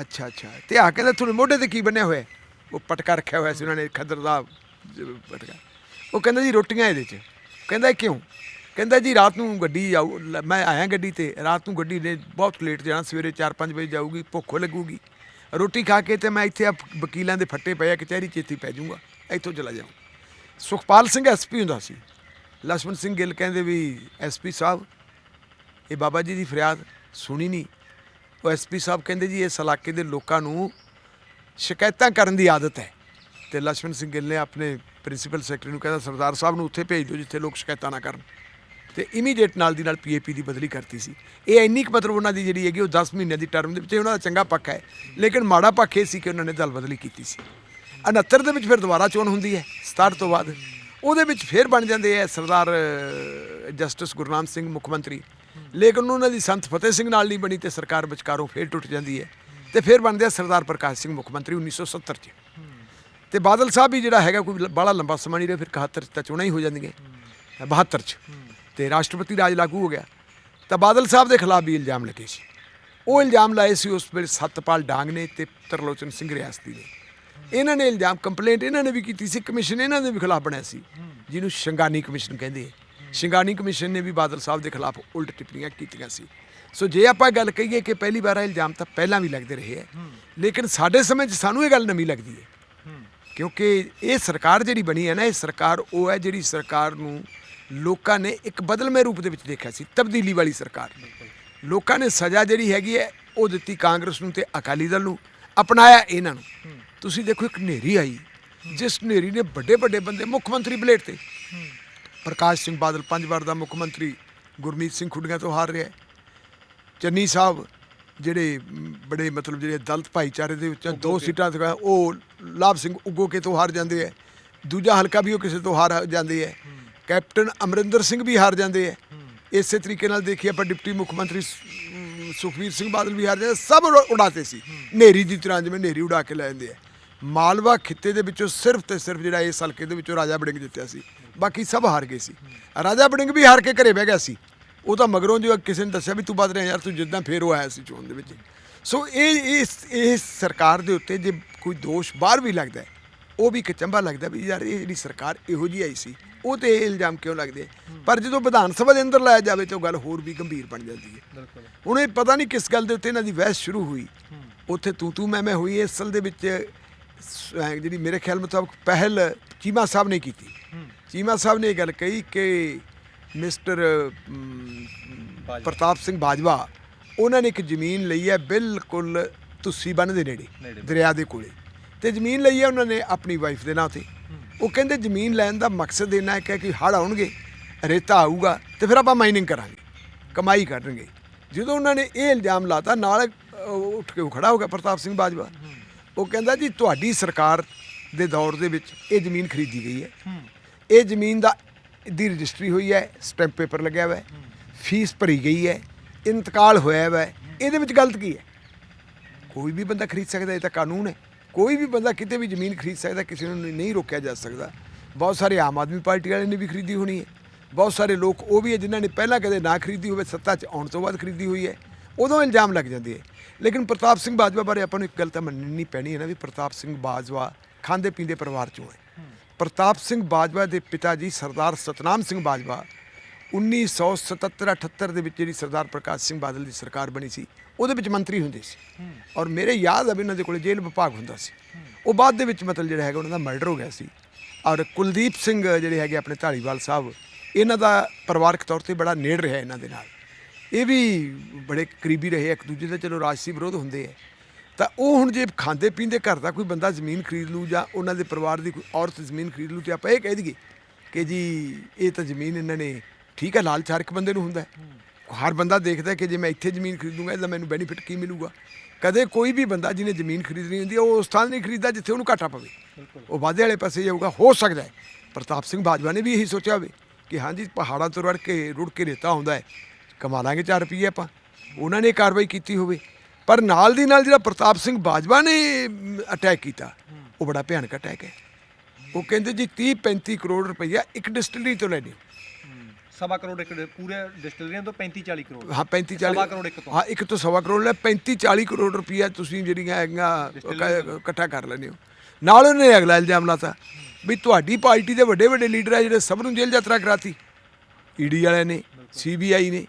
ਅੱਛਾ ਅੱਛਾ। ਤੇ ਆ ਕਹਿੰਦਾ ਤੁਹਾਡੇ ਮੋਢੇ ਤੇ ਕੀ ਬੰਨਿਆ ਹੋਇਆ? ਉਹ ਪਟਕਾ ਰੱਖਿਆ ਹੋਇਆ ਸੀ ਉਹਨਾਂ ਨੇ, ਖੱਦਰ ਦਾ ਪਟਕਾ। ਉਹ ਕਹਿੰਦਾ ਜੀ ਰੋਟੀਆਂ ਇਹਦੇ 'ਚ। ਕਹਿੰਦਾ ਕਿਉਂ? ਕਹਿੰਦਾ ਜੀ, ਰਾਤ ਨੂੰ ਗੱਡੀ ਆਉ ਮੈਂ ਆਇਆ ਗੱਡੀ ਤੇ, ਰਾਤ ਨੂੰ ਗੱਡੀ ਨੇ ਬਹੁਤ ਲੇਟ ਜਾਣਾ, ਸਵੇਰੇ 4-5 ਵਜੇ ਜਾਊਗੀ, ਭੁੱਖ ਲੱਗੂਗੀ। ਰੋਟੀ ਖਾ ਕੇ ਤੇ ਮੈਂ ਇੱਥੇ ਵਕੀਲਾਂ ਦੇ ਫੱਟੇ ਪਏ ਆ, ਕਚਹਿਰੀ ਚੇਤੀ ਪੈ ਜਾਊਗਾ, ਇੱਥੋਂ ਚਲਾ ਜਾਉਂ ਸੁਖਪਾਲ ਸਿੰਘ ਐਸਪੀ ਹੁੰਦਾ ਸੀ। ਲਛਮਣ ਸਿੰਘ ਗਿੱਲ ਕਹਿੰਦੇ ਵੀ ਐਸਪੀ ਸਾਹਿਬ, ਇਹ ਬਾਬਾ ਜੀ ਦੀ ਫਰਿਆਦ ਸੁਣੀ ਨਹੀਂ ਉਹ ਐਸਪੀ ਸਾਹਿਬ ਕਹਿੰਦੇ ਜੀ, ਇਸ ਇਲਾਕੇ ਦੇ ਲੋਕਾਂ ਨੂੰ ਸ਼ਿਕਾਇਤਾਂ ਕਰਨ ਦੀ ਆਦਤ ਹੈ। ਤੇ ਲਛਮਣ ਸਿੰਘ ਗਿੱਲ ਨੇ ਆਪਣੇ ਪ੍ਰਿੰਸੀਪਲ ਸੈਕਟਰੀ ਨੂੰ ਕਹਿੰਦਾ, ਸਰਦਾਰ ਸਾਹਿਬ ਨੂੰ ਉੱਥੇ ਭੇਜ ਦਿਓ ਜਿੱਥੇ ਲੋਕ ਸ਼ਿਕਾਇਤਾਂ ਨਾ ਕਰਨ। ਤੇ ਇਮੀਡੀਏਟ ਨਾਲ ਦੀ ਨਾਲ ਪੀਏਪੀ ਦੀ ਬਦਲੀ ਕਰਤੀ ਸੀ। ਇਹ ਇੰਨੀ ਕੁ ਮਤਲਬ ਉਹਨਾਂ ਦੀ ਜਿਹੜੀ ਹੈਗੀ ਉਹ 10 ਮਹੀਨਿਆਂ ਦੀ ਟਰਮ ਦੇ ਵਿੱਚ ਉਹਨਾਂ ਦਾ ਚੰਗਾ ਪੱਖ ਹੈ। ਲੇਕਿਨ ਮਾੜਾ ਪੱਖ ਇਹ ਸੀ ਕਿ ਉਹਨਾਂ ਨੇ ਦਲ ਬਦਲੀ ਕੀਤੀ ਸੀ। 69 ਦੇ ਵਿੱਚ ਫਿਰ ਦੁਬਾਰਾ ਚੋਣ ਹੁੰਦੀ ਹੈ 67 ਤੋਂ ਬਾਅਦ। ਉਹਦੇ ਵਿੱਚ ਫਿਰ ਬਣ ਜਾਂਦੇ ਹੈ ਸਰਦਾਰ ਜਸਟਿਸ ਗੁਰਨਾਮ ਸਿੰਘ ਮੁੱਖ ਮੰਤਰੀ। ਲੇਕਿਨ ਉਹਨਾਂ ਦੀ ਸੰਤ ਫਤਿਹ ਸਿੰਘ ਨਾਲ ਨਹੀਂ ਬਣੀ ਤੇ ਸਰਕਾਰ ਵਿਚਕਾਰੋਂ ਫੇਰ ਟੁੱਟ ਜਾਂਦੀ ਹੈ। ਤੇ ਫਿਰ ਬਣਦੇ ਆ ਸਰਦਾਰ ਪ੍ਰਕਾਸ਼ ਸਿੰਘ ਮੁੱਖ ਮੰਤਰੀ 1970 ਚ। ਤੇ ਬਾਦਲ ਸਾਹਿਬ ਵੀ ਜਿਹੜਾ ਹੈਗਾ ਕੋਈ ਬੜਾ ਲੰਬਾ ਸਮਾਂ ਨਹੀਂ ਰਿਹਾ, ਫਿਰ 71 ਚ ਤਾਂ ਚੋਣਾਂ ਹੀ ਹੋ ਜਾਂਦੀਆਂ। 72 ਚ। ਤੇ ਰਾਸ਼ਟਰਪਤੀ ਰਾਜ ਲਾਗੂ ਹੋ ਗਿਆ। ਤਾਂ ਬਾਦਲ ਸਾਹਿਬ ਦੇ ਖਿਲਾਫ ਵੀ ਇਲਜ਼ਾਮ ਲੱਗੇ ਸੀ। ਉਹ ਇਲਜ਼ਾਮ ਲਾਏ ਸੀ ਉਸ ਵੇਲੇ ਸਤਪਾਲ ਡਾਂਗ ਨੇ ਤੇ ਤਰਲੋਚਨ ਸਿੰਘ ਰਿਆਸਤੀ ਨੇ। ਇਹਨਾਂ ਨੇ ਇਲਜ਼ਾਮ, ਕੰਪਲੇਂਟ ਇਹਨਾਂ ਨੇ ਵੀ ਕੀਤੀ ਸੀ, ਕਮਿਸ਼ਨ ਇਹਨਾਂ ਦੇ ਵੀ ਖਿਲਾਫ ਬਣਿਆ ਸੀ, ਜਿਹਨੂੰ ਸ਼ੰਗਾਨੀ ਕਮਿਸ਼ਨ ਕਹਿੰਦੇ ਆ। ਸ਼ੰਗਾਨੀ ਕਮਿਸ਼ਨ ਨੇ ਵੀ ਬਾਦਲ ਸਾਹਿਬ ਦੇ ਖਿਲਾਫ ਉਲਟ ਟਿੱਪਣੀਆਂ ਕੀਤੀਆਂ ਸੀ। ਸੋ ਜੇ ਆਪਾਂ ਗੱਲ ਕਹੀਏ ਕਿ ਪਹਿਲੀ ਵਾਰ ਇਹ ਇਲਜ਼ਾਮ ਤਾਂ ਪਹਿਲਾਂ ਵੀ ਲੱਗਦੇ ਰਹੇ ਹੈ ਲੇਕਿਨ ਸਾਡੇ ਸਮੇਂ 'ਚ ਸਾਨੂੰ ਇਹ ਗੱਲ ਨਵੀਂ ਲੱਗਦੀ ਹੈ। ਕਿਉਂਕਿ ਇਹ ਸਰਕਾਰ ਜਿਹੜੀ ਬਣੀ ਹੈ ਨਾ, ਇਹ ਸਰਕਾਰ ਉਹ ਹੈ ਜਿਹੜੀ ਸਰਕਾਰ ਨੂੰ ਲੋਕਾਂ ਨੇ ਇੱਕ ਬਦਲਵੇਂ ਰੂਪ ਦੇ ਵਿੱਚ ਦੇਖਿਆ ਸੀ ਤਬਦੀਲੀ ਵਾਲੀ ਸਰਕਾਰ। ਲੋਕਾਂ ਨੇ ਸਜ਼ਾ ਜਿਹੜੀ ਹੈਗੀ ਹੈ ਉਹ ਦਿੱਤੀ ਕਾਂਗਰਸ ਨੂੰ ਤੇ ਅਕਾਲੀ ਦਲ ਨੂੰ ਅਪਣਾਇਆ ਇਹਨਾਂ ਨੂੰ। ਤੁਸੀਂ ਦੇਖੋ ਇੱਕ ਹਨੇਰੀ ਆਈ। ਜਿਸ ਹਨੇਰੀ ਨੇ ਵੱਡੇ ਵੱਡੇ ਬੰਦੇ ਮੁੱਖ ਮੰਤਰੀ ਬਲੇਟ ਤੇ। ਪ੍ਰਕਾਸ਼ ਸਿੰਘ ਬਾਦਲ ਪੰਜ ਵਾਰ ਦਾ ਮੁੱਖ ਮੰਤਰੀ ਗੁਰਮੀਤ ਸਿੰਘ ਖੁੱਡੀਆਂ ਤੋਂ ਹਾਰ ਰਿਹਾ ਚੰਨੀ ਸਾਹਿਬ ਜਿਹੜੇ ਬੜੇ ਮਤਲਬ ਜਿਹੜੇ ਦਲਿਤ ਭਾਈਚਾਰੇ ਦੇ ਵਿੱਚੋਂ ਦੋ ਸੀਟਾਂ ਤੇ ਉਹ ਲਾਭ ਸਿੰਘ ਉਗੋਕੇ ਤੋਂ ਹਾਰ ਜਾਂਦੇ ਹੈ। ਦੂਜਾ ਹਲਕਾ ਵੀ ਉਹ ਕਿਸੇ ਤੋਂ ਹਾਰ ਜਾਂਦੇ ਹੈ। ਕੈਪਟਨ ਅਮਰਿੰਦਰ ਸਿੰਘ ਵੀ ਹਾਰ ਜਾਂਦੇ ਹੈ ਇਸੇ ਤਰੀਕੇ ਨਾਲ ਦੇਖੀਏ ਆਪਾਂ ਡਿਪਟੀ ਮੁੱਖ ਮੰਤਰੀ ਸ- ਸੁਖਬੀਰ ਸਿੰਘ ਬਾਦਲ ਵੀ ਹਾਰ ਜਾਂਦੇ ਸਭ ਉਡਾਤੇ ਸੀ। ਨੇਰੀ ਦੀ ਤਰ੍ਹਾਂ ਜਿਵੇਂ ਨੇਰੀ ਉਡਾ ਕੇ ਲੈ ਜਾਂਦੇ ਆ। ਮਾਲਵਾ ਖਿੱਤੇ ਦੇ ਵਿੱਚੋਂ ਸਿਰਫ ਤੇ ਸਿਰਫ ਜਿਹੜਾ ਇਸ ਹਲਕੇ ਦੇ ਵਿੱਚੋਂ ਰਾਜਾ ਬੜਿੰਗ ਜਿੱਤਿਆ ਸੀ। ਬਾਕੀ ਸਭ ਹਾਰ ਗਏ ਸੀ। ਰਾਜਾ ਬੜਿੰਗ ਵੀ ਹਾਰ ਕੇ ਘਰੇ ਬਹਿ ਗਿਆ ਸੀ। ਉਹ ਤਾਂ ਮਗਰੋਂ ਜੋ ਕਿਸੇ ਨੇ ਦੱਸਿਆ ਵੀ ਤੂੰ ਵੱਧ ਰਿਹਾ ਯਾਰ, ਤੂੰ ਜਿੱਦਾਂ ਫੇਰ ਉਹ ਆਇਆ ਸੀ ਚੋਣ ਦੇ ਵਿੱਚ। ਸੋ ਇਹ, ਇਸ, ਇਹ ਸਰਕਾਰ ਦੇ ਉੱਤੇ ਜੇ ਕੋਈ ਦੋਸ਼ ਬਾਹਰ ਵੀ ਲੱਗਦਾ ਹੈ ਉਹ ਵੀ ਕਚੰਬਾ ਲੱਗਦਾ ਵੀ ਯਾਰ ਇਹ ਜਿਹੜੀ ਸਰਕਾਰ ਇਹੋ ਜਿਹੀ ਆਈ ਸੀ ਉਹ ਤੇ ਇਹ ਇਲਜ਼ਾਮ ਕਿਉਂ ਲੱਗਦੇ? ਪਰ ਜਦੋਂ ਵਿਧਾਨ ਸਭਾ ਦੇ ਅੰਦਰ ਲਾਇਆ ਜਾਵੇ ਤਾਂ ਗੱਲ ਹੋਰ ਵੀ ਗੰਭੀਰ ਬਣ ਜਾਂਦੀ ਹੈ। ਹੁਣ ਇਹ ਪਤਾ ਨਹੀਂ ਕਿਸ ਗੱਲ ਦੇ ਉੱਤੇ ਇਹਨਾਂ ਦੀ ਬਹਿਸ ਸ਼ੁਰੂ ਹੋਈ। ਉੱਥੇ ਤੂੰ ਤੂੰ ਮੈਂ ਮੈਂ ਹੋਈ ਇਸ ਅਸਲ ਦੇ ਵਿੱਚ ਜਿਹੜੀ ਮੇਰੇ ਖਿਆਲ ਮੁਤਾਬਕ ਪਹਿਲ ਚੀਮਾ ਸਾਹਿਬ ਨੇ ਕੀਤੀ। ਚੀਮਾ ਸਾਹਿਬ ਨੇ ਇਹ ਗੱਲ ਕਹੀ ਕਿ ਮਿਸਟਰ ਪ੍ਰਤਾਪ ਸਿੰਘ ਬਾਜਵਾ ਉਹਨਾਂ ਨੇ ਇੱਕ ਜ਼ਮੀਨ ਲਈ ਹੈ ਬਿਲਕੁਲ ਤੁਸੀਂ ਬੰਨ ਦੇ ਨੇੜੇ ਦਰਿਆ ਦੇ ਕੋਲੇ। ਤੇ ਜ਼ਮੀਨ ਲਈ ਹੈ ਉਹਨਾਂ ਨੇ ਆਪਣੀ ਵਾਈਫ ਦੇ ਨਾਂ ਤੇ। ਉਹ ਕਹਿੰਦੇ ਜ਼ਮੀਨ ਲੈਣ ਦਾ ਮਕਸਦ ਇਹਨਾਂ ਹੈ ਕਿ ਕਿ ਹੜ੍ਹ ਆਉਣਗੇ, ਰੇਤਾ ਆਊਗਾ ਤੇ ਫਿਰ ਆਪਾਂ ਮਾਈਨਿੰਗ ਕਰਾਂਗੇ, ਕਮਾਈ ਕਰਨਗੇ ਜਦੋਂ ਉਹਨਾਂ ਨੇ ਇਹ ਇਲਜ਼ਾਮ ਲਾਤਾ, ਨਾਲ ਉੱਠ ਕੇ ਉਹ ਖੜਾ ਹੋ ਗਿਆ ਪ੍ਰਤਾਪ ਸਿੰਘ ਬਾਜਵਾ। ਉਹ ਕਹਿੰਦਾ ਜੀ, ਤੁਹਾਡੀ ਸਰਕਾਰ ਦੇ ਦੌਰ ਦੇ ਵਿੱਚ ਇਹ ਜ਼ਮੀਨ ਖਰੀਦੀ ਗਈ ਹੈ। ਇਹ ਜ਼ਮੀਨ ਦਾ, ਦੀ ਰਜਿਸਟਰੀ ਹੋਈ ਹੈ ਸਟੈਂਪ ਪੇਪਰ ਲੱਗਿਆ ਹੋਇਆ ਫੀਸ ਭਰੀ ਗਈ ਹੈ, ਇੰਤਕਾਲ ਹੋਇਆ ਹੋਇਆ ਇਹਦੇ ਵਿੱਚ ਗਲਤ ਕੀ ਹੈ? ਕੋਈ ਵੀ ਬੰਦਾ ਖਰੀਦ ਸਕਦਾ, ਇਹ ਤਾਂ ਕਾਨੂੰਨ ਹੈ। ਕੋਈ ਵੀ ਬੰਦਾ ਕਿਤੇ ਵੀ ਜ਼ਮੀਨ ਖਰੀਦ ਸਕਦਾ ਕਿਸੇ ਨੂੰ ਨਹੀਂ ਰੋਕਿਆ ਜਾ ਸਕਦਾ। ਬਹੁਤ ਸਾਰੇ ਆਮ ਆਦਮੀ ਪਾਰਟੀ ਵਾਲਿਆਂ ਨੇ ਵੀ ਖਰੀਦੀ ਹੋਣੀ ਹੈ। ਬਹੁਤ ਸਾਰੇ ਲੋਕ ਉਹ ਵੀ ਹੈ ਜਿਨ੍ਹਾਂ ਨੇ ਪਹਿਲਾਂ ਕਦੇ ਨਾ ਖਰੀਦੀ ਹੋਵੇ ਸੱਤਾ 'ਚ ਆਉਣ ਤੋਂ ਬਾਅਦ ਖਰੀਦੀ ਹੋਈ ਹੈ। ਉਦੋਂ ਇਲਜ਼ਾਮ ਲੱਗ ਜਾਂਦੇ ਹੈ। ਲੇਕਿਨ ਪ੍ਰਤਾਪ ਸਿੰਘ ਬਾਜਵਾ ਬਾਰੇ ਆਪਾਂ ਨੂੰ ਇੱਕ ਗੱਲ ਤਾਂ ਮੰਨਣੀ ਪੈਣੀ ਹੈ ਨਾ ਵੀ ਪ੍ਰਤਾਪ ਸਿੰਘ ਬਾਜਵਾ ਖਾਂਦੇ ਪੀਂਦੇ ਪਰਿਵਾਰ ਚੋਂ ਹੈ। ਪ੍ਰਤਾਪ ਸਿੰਘ ਬਾਜਵਾ ਦੇ ਪਿਤਾ ਜੀ ਸਰਦਾਰ ਸਤਨਾਮ ਸਿੰਘ ਬਾਜਵਾ 1977-78 ਦੇ ਵਿੱਚ ਜਿਹੜੀ ਸਰਦਾਰ ਪ੍ਰਕਾਸ਼ ਸਿੰਘ ਬਾਦਲ ਦੀ ਸਰਕਾਰ ਬਣੀ ਸੀ ਉਹਦੇ ਵਿੱਚ ਮੰਤਰੀ ਹੁੰਦੇ ਸੀ। ਔਰ ਮੇਰੇ ਯਾਦ ਆ ਵੀ ਉਹਨਾਂ ਦੇ ਕੋਲ ਜੇਲ੍ਹ ਵਿਭਾਗ ਹੁੰਦਾ ਸੀ। ਉਹ ਬਾਅਦ ਦੇ ਵਿੱਚ ਮਤਲਬ ਜਿਹੜਾ ਹੈਗਾ ਉਹਨਾਂ ਦਾ ਮਰਡਰ ਹੋ ਗਿਆ ਸੀ। ਔਰ ਕੁਲਦੀਪ ਸਿੰਘ ਜਿਹੜੇ ਹੈਗੇ ਆਪਣੇ ਢਾਲੀਵਾਲ ਸਾਹਿਬ, ਇਹਨਾਂ ਦਾ ਪਰਿਵਾਰਕ ਤੌਰ ਤੇ ਬੜਾ ਨੇੜ ਰਿਹਾ ਇਹਨਾਂ ਦੇ ਨਾਲ। ਇਹ ਵੀ ਬੜੇ ਕਰੀਬੀ ਰਹੇ ਇੱਕ ਦੂਜੇ ਦੇ ਚਲੋ ਰਾਜਸੀ ਵਿਰੋਧ ਹੁੰਦੇ ਆ। ਤਾਂ ਉਹ ਹੁਣ ਜੇ ਖਾਂਦੇ ਪੀਂਦੇ ਘਰ ਦਾ ਕੋਈ ਬੰਦਾ ਜ਼ਮੀਨ ਖਰੀਦ ਲੂ ਜਾਂ ਉਹਨਾਂ ਦੇ ਪਰਿਵਾਰ ਦੀ ਕੋਈ ਔਰਤ ਜ਼ਮੀਨ ਖਰੀਦ ਲੂ ਤੇ ਆਪਾਂ ਇਹ ਕਹਿ ਦਈਏ ਕਿ ਜੀ ਇਹ ਤਾਂ ਜ਼ਮੀਨ ਇਹਨਾਂ ਨੇ ਠੀਕ ਹੈ ਲਾਲਚ ਹਰ ਇੱਕ ਬੰਦੇ ਨੂੰ ਹੁੰਦਾ ਹਰ ਬੰਦਾ ਦੇਖਦਾ ਕਿ ਜੇ ਮੈਂ ਇੱਥੇ ਜ਼ਮੀਨ ਖਰੀਦੂੰਗਾ ਇਹਦਾ ਮੈਨੂੰ ਬੈਨੀਫਿਟ ਕੀ ਮਿਲੂਗਾ? ਕਦੇ ਕੋਈ ਵੀ ਬੰਦਾ ਜਿਹਨੇ ਜ਼ਮੀਨ ਖਰੀਦਣੀ ਹੁੰਦੀ ਹੈ ਉਹ ਉਸ ਥਾਂ ਨਹੀਂ ਖਰੀਦਦਾ ਜਿੱਥੇ ਉਹਨੂੰ ਘਾਟਾ ਪਵੇ। ਉਹ ਵਾਧੇ ਵਾਲੇ ਪਾਸੇ ਜਾਊਗਾ ਹੋ ਸਕਦਾ ਹੈ। ਪ੍ਰਤਾਪ ਸਿੰਘ ਬਾਜਵਾ ਨੇ ਵੀ ਇਹੀ ਸੋਚਿਆ ਹੋਵੇ ਕਿ ਹਾਂਜੀ ਪਹਾੜਾਂ ਤੋਂ ਰੜ ਕੇ ਰੁੜ ਕੇ ਰੇਤਾ ਆਉਂਦਾ ਹੈ ਕਮਾ ਲਾਂਗੇ 4 ਰੁਪਏ ਆਪਾਂ। ਉਹਨਾਂ ਨੇ ਕਾਰਵਾਈ ਕੀਤੀ ਹੋਵੇ। ਪਰ ਨਾਲ ਦੀ ਨਾਲ ਜਿਹੜਾ ਪ੍ਰਤਾਪ ਸਿੰਘ ਬਾਜਵਾ ਨੇ ਅਟੈਕ ਕੀਤਾ ਉਹ ਬੜਾ ਭਿਆਨਕ ਅਟੈਕ ਹੈ। ਉਹ ਕਹਿੰਦੇ ਜੀ 30 35 ਕਰੋੜ ਰੁਪਈਆ ਇੱਕ ਡਿਸਟਿਲਰੀ ਤੋਂ ਲੈਣੇ ਸਵਾ ਕਰੋੜ ਇੱਕ ਡ- ਪੂਰੇ ਡਿਸਟਿਲਰੀਆਂ ਤੋਂ 35 40 ਕਰੋੜ। ਹਾਂ 35 40 ਸਵਾ ਕਰੋੜ ਇੱਕ ਤੋਂ। ਹਾਂ ਇੱਕ ਤੋਂ ਸਵਾ ਕਰੋੜ ਲੈ 35 40 ਕਰੋੜ ਰੁਪਈਆ ਤੁਸੀਂ ਜਿਹੜੀਆਂ ਹੈਗੀਆਂ ਕ- ਇਕੱਠਾ ਕਰ ਲੈਂਦੇ ਹੋ। ਨਾਲ ਉਹਨੇ ਅਗਲਾ ਇਲਜ਼ਾਮ ਲਾਤਾ ਵੀ ਤੁਹਾਡੀ ਪਾਰਟੀ ਦੇ ਵੱਡੇ ਵੱਡੇ ਲੀਡਰ ਆ ਜਿਹੜੇ ਸਭ ਨੂੰ ਜੇਲ੍ਹ ਯਾਤਰਾ ਕਰਾਤੀ। ਈਡੀ ਵਾਲਿਆਂ ਨੇ ਸੀਬੀਆਈ ਨੇ।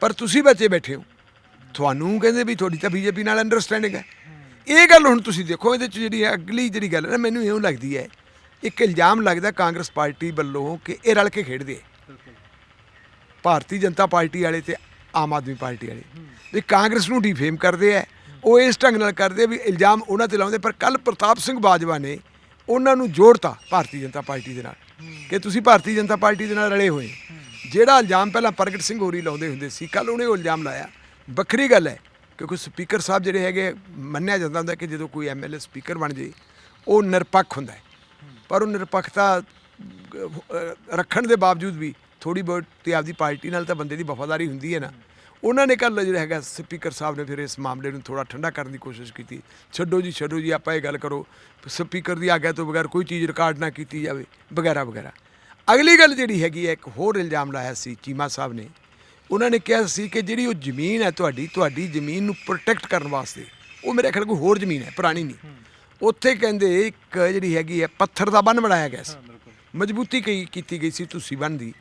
ਪਰ ਤੁਸੀਂ ਬੱਚੇ ਬੈਠੇ ਹੋ। ਤੁਹਾਨੂੰ ਕਹਿੰਦੇ ਵੀ ਤੁਹਾਡੀ ਤਾਂ ਬੀਜੇਪੀ ਨਾਲ ਅੰਡਰਸਟੈਂਡਿੰਗ ਹੈ। ਇਹ ਗੱਲ ਹੁਣ ਤੁਸੀਂ ਦੇਖੋ ਇਹਦੇ ਚ ਜਿਹੜੀ ਅਗਲੀ ਜਿਹੜੀ ਗੱਲ ਹੈ ਨਾ ਮੈਨੂੰ ਇਉਂ ਲੱਗਦੀ ਹੈ ਇੱਕ ਇਲਜ਼ਾਮ ਲੱਗਦਾ ਕਾਂਗਰਸ ਪਾਰਟੀ ਵੱਲੋਂ ਕਿ ਇਹ ਰਲ ਕੇ ਖੇਡਦੇ ਹੈ ਭਾਰਤੀ ਜਨਤਾ ਪਾਰਟੀ ਵਾਲੇ ਤੇ ਆਮ ਆਦਮੀ ਪਾਰਟੀ ਵਾਲੇ। ਵੀ ਕਾਂਗਰਸ ਨੂੰ ਡੀਫੇਮ ਕਰਦੇ ਆ ਉਹ ਇਸ ਢੰਗ ਨਾਲ ਕਰਦੇ ਵੀ ਇਲਜ਼ਾਮ ਉਹਨਾਂ ਤੇ ਲਾਉਂਦੇ, ਪਰ ਕੱਲ ਪ੍ਰਤਾਪ ਸਿੰਘ ਬਾਜਵਾ ਨੇ ਉਹਨਾਂ ਨੂੰ ਜੋੜਤਾ ਭਾਰਤੀ ਜਨਤਾ ਪਾਰਟੀ ਦੇ ਨਾਲ। ਕਿ ਤੁਸੀਂ ਭਾਰਤੀ ਜਨਤਾ ਪਾਰਟੀ ਦੇ ਨਾਲ ਰਲੇ ਹੋਏ। ਜਿਹੜਾ ਇਲਜ਼ਾਮ ਪਹਿਲਾਂ ਪ੍ਰਗਟ ਸਿੰਘ ਹੋਰੀ ਲਾਉਂਦੇ ਹੁੰਦੇ ਸੀ ਕੱਲ ਉਹਨੇ ਉਹ ਇਲਜ਼ਾਮ ਲਾਇਆ। ਵੱਖਰੀ ਗੱਲ ਹੈ ਕਿਉਂਕਿ ਸਪੀਕਰ ਸਾਹਿਬ ਜਿਹੜੇ ਹੈਗੇ ਮੰਨਿਆ ਜਾਂਦਾ ਹੁੰਦਾ ਕਿ ਜਦੋਂ ਕੋਈ ਐਮਐਲਏ ਸਪੀਕਰ ਬਣ ਜੇ, ਉਹ ਨਿਰਪੱਖ ਹੁੰਦਾ ਹੈ ਪਰ ਉਹ ਨਿਰਪੱਖਤਾ ਰੱਖਣ ਦੇ ਬਾਵਜੂਦ ਵੀ ਥੋੜੀ ਬਹੁਤ ਤੇ ਆਪਦੀ ਪਾਰਟੀ ਨਾਲ ਤਾਂ ਬੰਦੇ ਦੀ ਵਫਾਦਾਰੀ ਹੁੰਦੀ ਹੈ ਨਾ। ਉਹਨਾਂ ਨੇ ਕੱਲ ਜਿਹੜਾ ਹੈਗਾ ਸਪੀਕਰ ਸਾਹਿਬ ਨੇ ਫਿਰ ਇਸ ਮਾਮਲੇ ਨੂੰ ਥੋੜਾ ਠੰਡਾ ਕਰਨ ਦੀ ਕੋਸ਼ਿਸ਼ ਕੀਤੀ। ਛੱਡੋ ਜੀ ਛੱਡੋ ਜੀ ਆਪਾਂ ਇਹ ਗੱਲ ਕਰੋ ਸਪੀਕਰ ਦੀ ਆਗਿਆ ਤੋਂ ਬਗੈਰ ਕੋਈ ਚੀਜ਼ ਰਿਕਾਰਡ ਨਾ ਕੀਤੀ ਜਾਵੇ ਵਗੈਰਾ ਵਗੈਰਾ। ਅਗਲੀ ਗੱਲ ਜਿਹੜੀ ਹੈਗੀ ਹੈ ਇੱਕ ਹੋਰ ਇਲਜ਼ਾਮ ਲਾਇਆ ਸੀ ਚੀਮਾ ਸਾਹਿਬ ਨੇ। ਉਹਨਾਂ ਨੇ ਕਿਹਾ ਸੀ ਕਿ ਜਿਹੜੀ ਉਹ ਜ਼ਮੀਨ ਹੈ ਤੁਹਾਡੀ ਤੁਹਾਡੀ ਜ਼ਮੀਨ ਨੂੰ ਪ੍ਰੋਟੈਕਟ ਕਰਨ ਵਾਸਤੇ ਉਹ ਮੇਰੇ ਖਿਆਲ ਕੋਈ ਹੋਰ ਜ਼ਮੀਨ ਹੈ ਪੁਰਾਣੀ ਨਹੀਂ। ਉੱਥੇ ਕਹਿੰਦੇ ਇੱਕ ਜਿਹੜੀ ਹੈਗੀ ਹੈ ਪੱਥਰ ਦਾ ਬੰਨ ਬਣਾਇਆ ਗਿਆ ਸੀ। ਮਜ਼ਬੂਤੀ ਕੀਤੀ ਗਈ ਸੀ ਤੁਸੀਂ ਬੰਨ ਦੀ।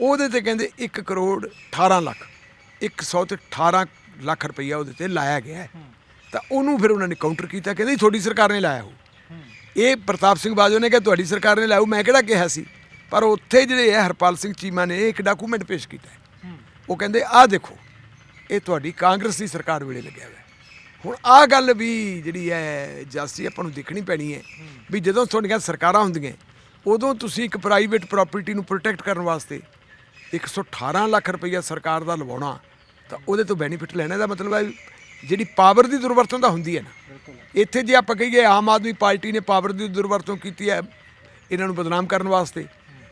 ਉਹਦੇ ਤੇ ਕਹਿੰਦੇ 1 ਕਰੋੜ 18 ਲੱਖ 100 ਤੇ 18 ਲੱਖ ਰੁਪਈਆ ਉਹਦੇ ਤੇ ਲਾਇਆ ਗਿਆ। ਤਾਂ ਉਹਨੂੰ ਫਿਰ ਉਹਨਾਂ ਨੇ ਕਾਊਂਟਰ ਕੀਤਾ, ਕਹਿੰਦੇ ਤੁਹਾਡੀ ਸਰਕਾਰ ਨੇ ਲਾਇਆ ਹੋ ਇਹ ਪ੍ਰਤਾਪ ਸਿੰਘ ਬਾਜੋ ਨੇ ਕਿਹਾ, ਤੁਹਾਡੀ ਸਰਕਾਰ ਨੇ ਲਾਇਆ ਮੈਂ ਕਿਹੜਾ ਕਿਹਾ ਸੀ? ਪਰ ਉੱਥੇ ਜਿਹੜੇ ਹੈ ਹਰਪਾਲ ਸਿੰਘ ਚੀਮਾ ਨੇ ਇੱਕ ਡਾਕੂਮੈਂਟ ਪੇਸ਼ ਕੀਤਾ। ਉਹ ਕਹਿੰਦੇ, ਆਹ ਦੇਖੋ, ਇਹ ਤੁਹਾਡੀ ਕਾਂਗਰਸ ਦੀ ਸਰਕਾਰ ਵੇਲੇ ਲੱਗਿਆ ਹੋਇਆ ਹੁਣ ਆਹ ਗੱਲ ਵੀ ਜਿਹੜੀ ਹੈ, ਜਾਸੀ, ਆਪਾਂ ਨੂੰ ਦੇਖਣੀ ਪੈਣੀ ਹੈ ਵੀ ਜਦੋਂ ਤੁਹਾਡੀਆਂ ਸਰਕਾਰਾਂ ਹੁੰਦੀਆਂ, ਉਦੋਂ ਤੁਸੀਂ ਇੱਕ ਪ੍ਰਾਈਵੇਟ ਪ੍ਰਾਪਰਟੀ ਨੂੰ ਪ੍ਰੋਟੈਕਟ ਕਰਨ ਵਾਸਤੇ 118 ਲੱਖ ਰੁਪਈਆ ਸਰਕਾਰ ਦਾ ਲਵਾਉਣਾ, ਤਾਂ ਉਹਦੇ ਤੋਂ ਬੈਨੀਫਿਟ ਲੈਣੇ ਦਾ ਮਤਲਬ ਹੈ ਜਿਹੜੀ ਪਾਵਰ ਦੀ ਦੁਰਵਰਤੋਂ ਤਾਂ ਹੁੰਦੀ ਹੈ ਨਾ। ਇੱਥੇ ਜੇ ਆਪਾਂ ਕਹੀਏ ਆਮ ਆਦਮੀ ਪਾਰਟੀ ਨੇ ਪਾਵਰ ਦੀ ਦੁਰਵਰਤੋਂ ਕੀਤੀ ਹੈ, ਇਹਨਾਂ ਨੂੰ ਬਦਨਾਮ ਕਰਨ ਵਾਸਤੇ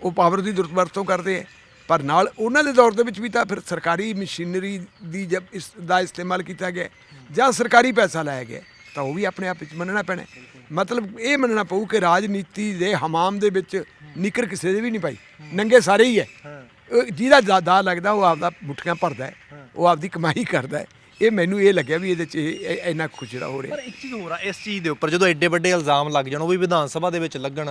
ਉਹ ਪਾਵਰ ਦੀ ਦੁਰਵਰਤੋਂ ਕਰਦੇ ਹੈ। ਪਰ ਨਾਲ ਉਹਨਾਂ ਦੇ ਦੌਰ ਦੇ ਵਿੱਚ ਵੀ ਤਾਂ ਫਿਰ ਸਰਕਾਰੀ ਮਸ਼ੀਨਰੀ ਦੀ ਜਬ ਇਸ ਦਾ ਇਸਤੇਮਾਲ ਕੀਤਾ ਗਿਆ ਜਾਂ ਸਰਕਾਰੀ ਪੈਸਾ ਲਾਇਆ ਗਿਆ ਤਾਂ ਉਹ ਵੀ ਆਪਣੇ ਆਪ ਵਿੱਚ ਮੰਨਣਾ ਪੈਣਾ ਮਤਲਬ ਇਹ ਮੰਨਣਾ ਪਊ ਕਿ ਰਾਜਨੀਤੀ ਦੇ ਹਮਾਮ ਦੇ ਵਿੱਚ ਨਿਕਰ ਕਿਸੇ ਦੇ ਵੀ ਨਹੀਂ ਪਾਈ। ਨੰਗੇ ਸਾਰੇ ਹੀ ਹੈ। ਜਿਹਦਾ ਦਾ ਦਾ ਲੱਗਦਾ ਉਹ ਆਪਦਾ ਮੁੱਠੀਆਂ ਭਰਦਾ ਹੈ। ਉਹ ਆਪਦੀ ਕਮਾਈ ਕਰਦਾ ਹੈ। ਇਹ ਮੈਨੂੰ ਇਹ ਲੱਗਿਆ ਵੀ ਇਹਦੇ 'ਚ ਇਹ- ਇਹ- ਇੰਨਾ ਜਿਹੜਾ ਹੋ ਰਿਹਾ। ਪਰ ਇੱਕ ਚੀਜ਼ ਹੋਰ ਆ ਇਸ ਚੀਜ਼ ਦੇ ਉੱਪਰ ਜਦੋਂ ਐਡੇ ਵੱਡੇ ਇਲਜ਼ਾਮ ਲੱਗ ਜਾਣ ਉਹ ਵੀ ਵਿਧਾਨ ਸਭਾ ਦੇ ਵਿੱਚ ਲੱਗਣ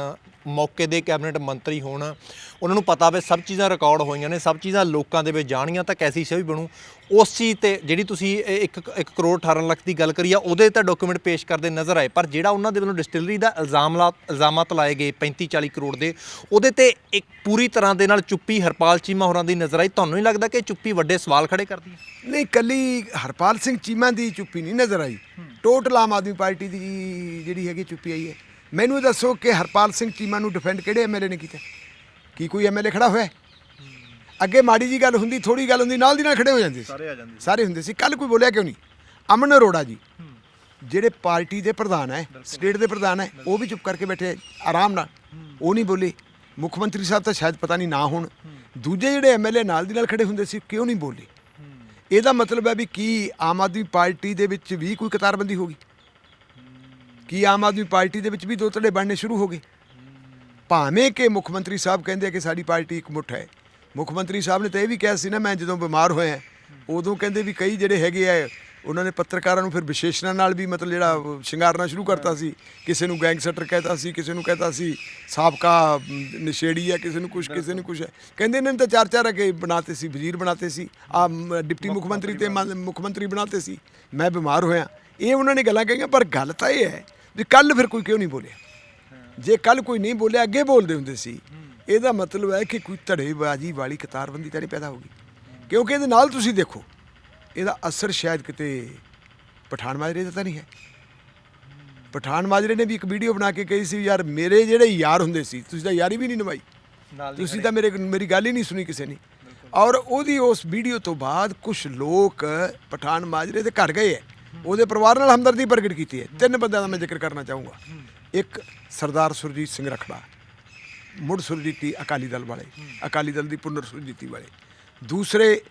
ਮੌਕੇ ਦੇ ਕੈਬਨਿਟ ਮੰਤਰੀ ਹੋਣ ਉਹਨਾਂ ਨੂੰ ਪਤਾ ਵੇ ਸਭ ਚੀਜ਼ਾਂ ਰਿਕਾਰਡ ਹੋਈਆਂ ਨੇ ਸਭ ਚੀਜ਼ਾਂ ਲੋਕਾਂ ਦੇ ਵਿੱਚ ਜਾਣੀਆਂ ਤਾਂ ਕੈਸੀ ਸਹੀ ਬਣੂ। ਉਸ ਚੀਜ਼ ਤੇ ਜਿਹੜੀ ਤੁਸੀਂ 1 1 ਕਰੋੜ 18 ਲੱਖ ਦੀ ਗੱਲ ਕਰੀ ਆ ਉਹਦੇ ਤਾਂ ਡਾਕੂਮੈਂਟ ਪੇਸ਼ ਕਰਦੇ ਨਜ਼ਰ ਆਏ ਪਰ ਜਿਹੜਾ ਉਹਨਾਂ ਦੇ ਵੱਲੋਂ ਡਿਸਟਿਲਰੀ ਦਾ ਇਲਜ਼ਾਮ ਲਾ ਇਲਜ਼ਾਮਾਤ ਲਾਏ ਗਏ 35 40 ਕਰੋੜ ਦੇ ਉਹਦੇ ਤੇ ਇੱਕ ਪੂਰੀ ਤਰ੍ਹਾਂ ਦੇ ਨਾਲ ਚੁੱਪੀ ਹਰਪਾਲ ਚੀਮਾ ਹੋਰਾਂ ਦੀ ਨਜ਼ਰ ਆਈ। ਤੁਹਾਨੂੰ ਨਹੀਂ ਲੱਗਦਾ ਕਿ ਚੁੱਪੀ ਵੱਡੇ ਸਵਾਲ ਖੜੇ ਕਰਦੀ ਹੈ? ਨਹੀਂ ਕੱਲੀ ਹਰਪਾਲ ਸਿੰਘ ਚੀਮਾ ਦੀ ਚੁੱਪੀ ਨਹੀਂ ਨਜ਼ਰ ਆਈ। ਟੋਟਲ ਆਮ ਆਦਮੀ ਪਾਰਟੀ ਦੀ ਜਿਹੜੀ ਹੈਗੀ ਚੁੱਪੀ ਆਈ ਹੈ। ਮੈਨੂੰ ਦੱਸੋ ਕਿ ਹਰਪਾਲ ਸਿੰਘ ਚੀਮਾ ਨੂੰ ਡਿਫੈਂਡ ਕਿਹੜੇ ਐਮਐਲਏ ਨੇ ਕੀਤਾ? ਕੀ ਕੋਈ ਐਮਐਲਏ ਖੜਾ ਹੋਇਆ? ਅੱਗੇ ਮਾੜੀ ਜੀ ਗੱਲ ਹੁੰਦੀ ਥੋੜੀ ਗੱਲ ਹੁੰਦੀ ਨਾਲ ਦੀ ਨਾਲ ਖੜੇ ਹੋ ਜਾਂਦੇ ਸੀ। ਸਾਰੇ ਆ ਜਾਂਦੇ ਸਾਰੇ ਹੁੰਦੇ ਸੀ। ਕੱਲ ਕੋਈ ਬੋਲਿਆ ਕਿਉਂ ਨਹੀਂ? ਅਮਨ ਅਰੋੜਾ ਜੀ ਜਿਹੜੇ ਪਾਰਟੀ ਦੇ ਪ੍ਰਧਾਨ ਹੈ ਸਟੇਟ ਦੇ ਪ੍ਰਧਾਨ ਹੈ ਉਹ ਵੀ ਚੁੱਪ ਕਰਕੇ ਬੈਠੇ ਆਰਾਮ ਨਾਲ। ਉਹ ਨਹੀਂ ਬੋਲੇ। ਮੁੱਖ ਮੰਤਰੀ ਸਾਹਿਬ ਤਾਂ ਸ਼ਾਇਦ ਪਤਾ ਨਹੀਂ ਨਾ ਹੋਣ। ਦੂਜੇ ਜਿਹੜੇ ਐਮਐਲਏ ਨਾਲ ਦੀ ਨਾਲ ਖੜੇ ਹੁੰਦੇ ਸੀ ਕਿਉਂ ਨਹੀਂ ਬੋਲੇ? ਇਹਦਾ ਮਤਲਬ ਹੈ ਵੀ ਕੀ ਆਮ ਆਦਮੀ ਪਾਰਟੀ ਦੇ ਵਿੱਚ ਵੀ ਕੋਈ ਕਤਾਰਬੰਦੀ ਹੋ ਗਈ? ਕਿ ਆਮ ਆਦਮੀ ਪਾਰਟੀ ਦੇ ਵਿੱਚ ਵੀ ਦੋ ਧੜੇ ਬਣਨੇ ਸ਼ੁਰੂ ਹੋ ਗਏ? ਭਾਵੇਂ ਕਿ ਮੁੱਖ ਮੰਤਰੀ ਸਾਹਿਬ ਕਹਿੰਦੇ ਕਿ ਸਾਡੀ ਪਾਰਟੀ ਇੱਕ ਮੁੱਠ ਹੈ। ਮੁੱਖ ਮੰਤਰੀ ਸਾਹਿਬ ਨੇ ਤਾਂ ਇਹ ਵੀ ਕਿਹਾ ਸੀ ਨਾ, ਮੈਂ ਜਦੋਂ ਬਿਮਾਰ ਹੋਇਆ, ਉਦੋਂ ਕਹਿੰਦੇ ਵੀ ਕਈ ਜਿਹੜੇ ਹੈਗੇ ਆ, ਉਹਨਾਂ ਨੇ ਪੱਤਰਕਾਰਾਂ ਨੂੰ ਫਿਰ ਵਿਸ਼ੇਸ਼ਣਾਂ ਨਾਲ ਵੀ ਮਤਲਬ ਜਿਹੜਾ ਸ਼ਿੰਗਾਰਨਾ ਸ਼ੁਰੂ ਕਰਤਾ ਸੀ। ਕਿਸੇ ਨੂੰ ਗੈਂਗਸਟਰ ਕਹਿਤਾ ਸੀ, ਕਿਸੇ ਨੂੰ ਕਹਿਤਾ ਸੀ, ਸਾਬਕਾ ਨਸ਼ੇੜੀ ਹੈ ਕਿਸੇ ਨੂੰ ਕੁਝ ਕਿਸੇ ਨੂੰ ਕੁਝ ਕਹਿੰਦੇ ਇਹਨਾਂ ਨੇ ਤਾਂ ਚਾਰ ਚਾਰ ਅਗੇ ਬਣਾਤੇ ਸੀ, ਵਜ਼ੀਰ ਬਣਾਤੇ ਸੀ, ਆ ਡਿਪਟੀ ਮੁੱਖ ਮੰਤਰੀ ਤੇ ਮੰ- ਮੁੱਖ ਮੰਤਰੀ ਬਣਾਤੇ ਸੀ। ਮੈਂ ਬਿਮਾਰ ਹੋਇਆ। ਇਹ ਉਹਨਾਂ ਨੇ ਗੱਲਾਂ ਕਹੀਆਂ, ਪਰ ਗੱਲ ਤਾਂ ਇਹ ਹੈ ਵੀ ਕੱਲ ਫਿਰ ਕੋਈ ਕਿਉਂ ਨਹੀਂ ਬੋਲਿਆ? ਜੇ ਕੱਲ ਕੋਈ ਨਹੀਂ ਬੋਲਿਆ ਅੱਗੇ ਬੋਲਦੇ ਹੁੰਦੇ ਸੀ। ਇਹਦਾ ਮਤਲਬ ਹੈ ਕਿ ਕੋਈ ਧੜੇਬਾਜ਼ੀ ਵਾਲੀ ਕਤਾਰਬੰਦੀ ਤਾਂ ਨਹੀਂ ਪੈਦਾ ਹੋਗੀ ਕਿਉਂਕਿ ਇਹਦੇ ਨਾਲ ਤੁਸੀਂ ਦੇਖੋ ਇਹਦਾ ਅਸਰ ਸ਼ਾਇਦ ਕਿਤੇ ਪਠਾਨ ਮਾਜਰੇ ਦਾ ਤਾਂ ਨਹੀਂ ਹੈ। ਪਠਾਨ ਮਾਜਰੇ ਨੇ ਵੀ ਇੱਕ ਵੀਡੀਓ ਬਣਾ ਕੇ ਕਹੀ ਸੀ ਯਾਰ ਮੇਰੇ ਜਿਹੜੇ ਯਾਰ ਹੁੰਦੇ ਸੀ ਤੁਸੀਂ ਤਾਂ ਯਾਰੀ ਵੀ ਨਹੀਂ ਨਿਭਾਈ। ਤੁਸੀਂ ਤਾਂ ਮੇਰੇ ਮੇਰੀ ਗੱਲ ਹੀ ਨਹੀਂ ਸੁਣੀ ਕਿਸੇ ਨੇ। ਔਰ ਉਹਦੀ ਉਸ ਵੀਡੀਓ ਤੋਂ ਬਾਅਦ ਕੁਝ ਲੋਕ ਪਠਾਨ ਮਾਜਰੇ ਦੇ ਘਰ ਗਏ ਹੈ। ਉਹਦੇ ਪਰਿਵਾਰ ਨਾਲ ਹਮਦਰਦੀ ਪ੍ਰਗਟ ਕੀਤੀ ਹੈ। ਤਿੰਨ ਬੰਦਿਆਂ ਦਾ ਮੈਂ ਜ਼ਿਕਰ ਕਰਨਾ ਚਾਹੂੰਗਾ। ਇੱਕ ਸਰਦਾਰ ਸੁਰਜੀਤ ਸਿੰਘ ਰਖੜਾ ਮੁੜ ਸੁਰਜੀਤੀ ਅਕਾਲੀ ਦਲ ਵਾਲੇ ਅਕਾਲੀ ਦਲ ਦੀ ਪੁਨਰ ਸੁਰਜੀਤੀ ਵਾਲੇ। ਦੂਸਰੇ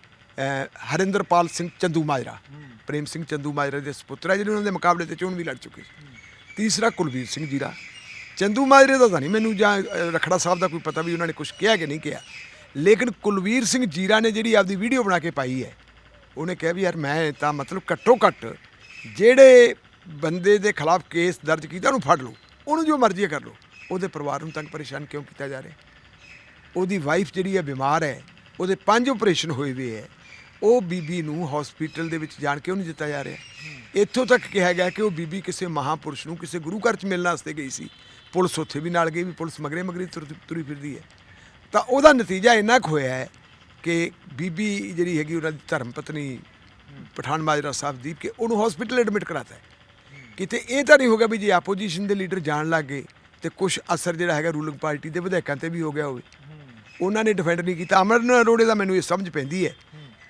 ਹਰਿੰਦਰਪਾਲ ਸਿੰਘ ਚੰਦੂ ਮਾਜਰਾ ਪ੍ਰੇਮ ਸਿੰਘ ਚੰਦੂ ਮਾਜਰਾ ਦੇ ਸੁਪੁੱਤਰ ਹੈ ਜਿਹੜੇ ਉਹਨਾਂ ਦੇ ਮੁਕਾਬਲੇ ਤੇ ਚੋਣ ਵੀ ਲੜ ਚੁੱਕੇ ਤੀਸਰਾ ਕੁਲਵੀਰ ਸਿੰਘ ਜੀਰਾ। ਚੰਦੂ ਮਾਜਰੇ ਦਾ ਤਾਂ ਨਹੀਂ ਮੈਨੂੰ ਜਾਂ ਅਹ, ਰਖੜਾ ਸਾਹਿਬ ਦਾ ਕੋਈ ਪਤਾ ਵੀ ਉਹਨਾਂ ਨੇ ਕੁਝ ਕਿਹਾ ਕਿ ਨਹੀਂ ਕਿਹਾ। ਲੇਕਿਨ ਕੁਲਵੀਰ ਸਿੰਘ ਜੀਰਾ ਨੇ ਜਿਹੜੀ ਆਪਦੀ ਵੀਡੀਓ ਬਣਾ ਕੇ ਪਾਈ ਹੈ ਉਹਨੇ ਕਿਹਾ ਵੀ ਯਾਰ ਮੈਂ ਤਾਂ ਮਤਲਬ ਘੱਟੋ ਘੱਟ ਜਿਹੜੇ ਬੰਦੇ ਦੇ ਖਿਲਾਫ ਕੇਸ ਦਰਜ ਕੀਤਾ ਉਹਨੂੰ ਫੜ ਲਓ, ਉਹਨੂੰ ਜੋ ਮਰਜ਼ੀ ਕਰ ਲਓ। ਉਹਦੇ ਪਰਿਵਾਰ ਨੂੰ ਤੰਗ ਪਰੇਸ਼ਾਨ ਕਿਉਂ ਕੀਤਾ ਜਾ ਰਿਹਾ? ਉਹਦੀ ਵਾਈਫ ਜਿਹੜੀ ਹੈ ਬਿਮਾਰ ਹੈ, ਉਹਦੇ ਪੰਜ ਆਪਰੇਸ਼ਨ ਹੋਏ ਹੋਏ ਹੈ, ਉਹ ਬੀਬੀ ਨੂੰ ਹਸਪੀਟਲ ਦੇ ਵਿੱਚ ਜਾਣ ਕਿਉਂ ਨਹੀਂ ਦਿੱਤਾ ਜਾ ਰਿਹਾ? ਇੱਥੋਂ ਤੱਕ ਕਿਹਾ ਗਿਆ ਕਿ ਉਹ ਬੀਬੀ ਕਿਸੇ ਮਹਾਪੁਰਸ਼ ਨੂੰ ਕਿਸੇ ਗੁਰੂ ਘਰ 'ਚ ਮਿਲਣ ਵਾਸਤੇ ਗਈ ਸੀ। ਪੁਲਿਸ ਉੱਥੇ ਵੀ ਨਾਲ ਗਈ, ਵੀ ਪੁਲਿਸ ਮਗਰੇ ਮਗਰੇ ਤੁਰ- ਤੁਰੀ ਫਿਰਦੀ ਹੈ। ਤਾਂ ਉਹਦਾ ਨਤੀਜਾ ਇੰਨਾ ਕੁ ਹੋਇਆ ਹੈ ਕਿ ਬੀਬੀ ਜਿਹੜੀ ਹੈਗੀ ਉਹਨਾਂ ਦੀ ਧਰਮ ਪਤਨੀ, ਪਠਾਨ ਮਾਜਰਾ ਸਾਹਿਬ ਦੀਪ, ਕੇ ਉਹਨੂੰ ਹਸਪੀਟਲ ਐਡਮਿਟ ਕਰਾਤਾ ਹੈ। ਕਿਤੇ ਇਹ ਤਾਂ ਨਹੀਂ ਹੋਗਾ ਵੀ ਜੇ ਆਪੋਜੀਸ਼ਨ ਦੇ ਲੀਡਰ ਜਾਣ ਲੱਗ ਗਏ ਤੇ ਕੁਝ ਅਸਰ ਜਿਹੜਾ ਹੈਗਾ ਰੂਲਿੰਗ ਪਾਰਟੀ ਦੇ ਵਿਧਾਇਕਾਂ ਤੇ ਵੀ ਹੋ ਗਿਆ ਹੋਵੇ। ਉਹਨਾਂ ਨੇ ਡਿਫੈਂਡ ਨਹੀਂ ਕੀਤਾ। ਅਮਨ ਅਰੋੜੇ ਦਾ ਮੈਨੂੰ ਇਹ ਸਮਝ ਪੈਂਦੀ ਹੈ,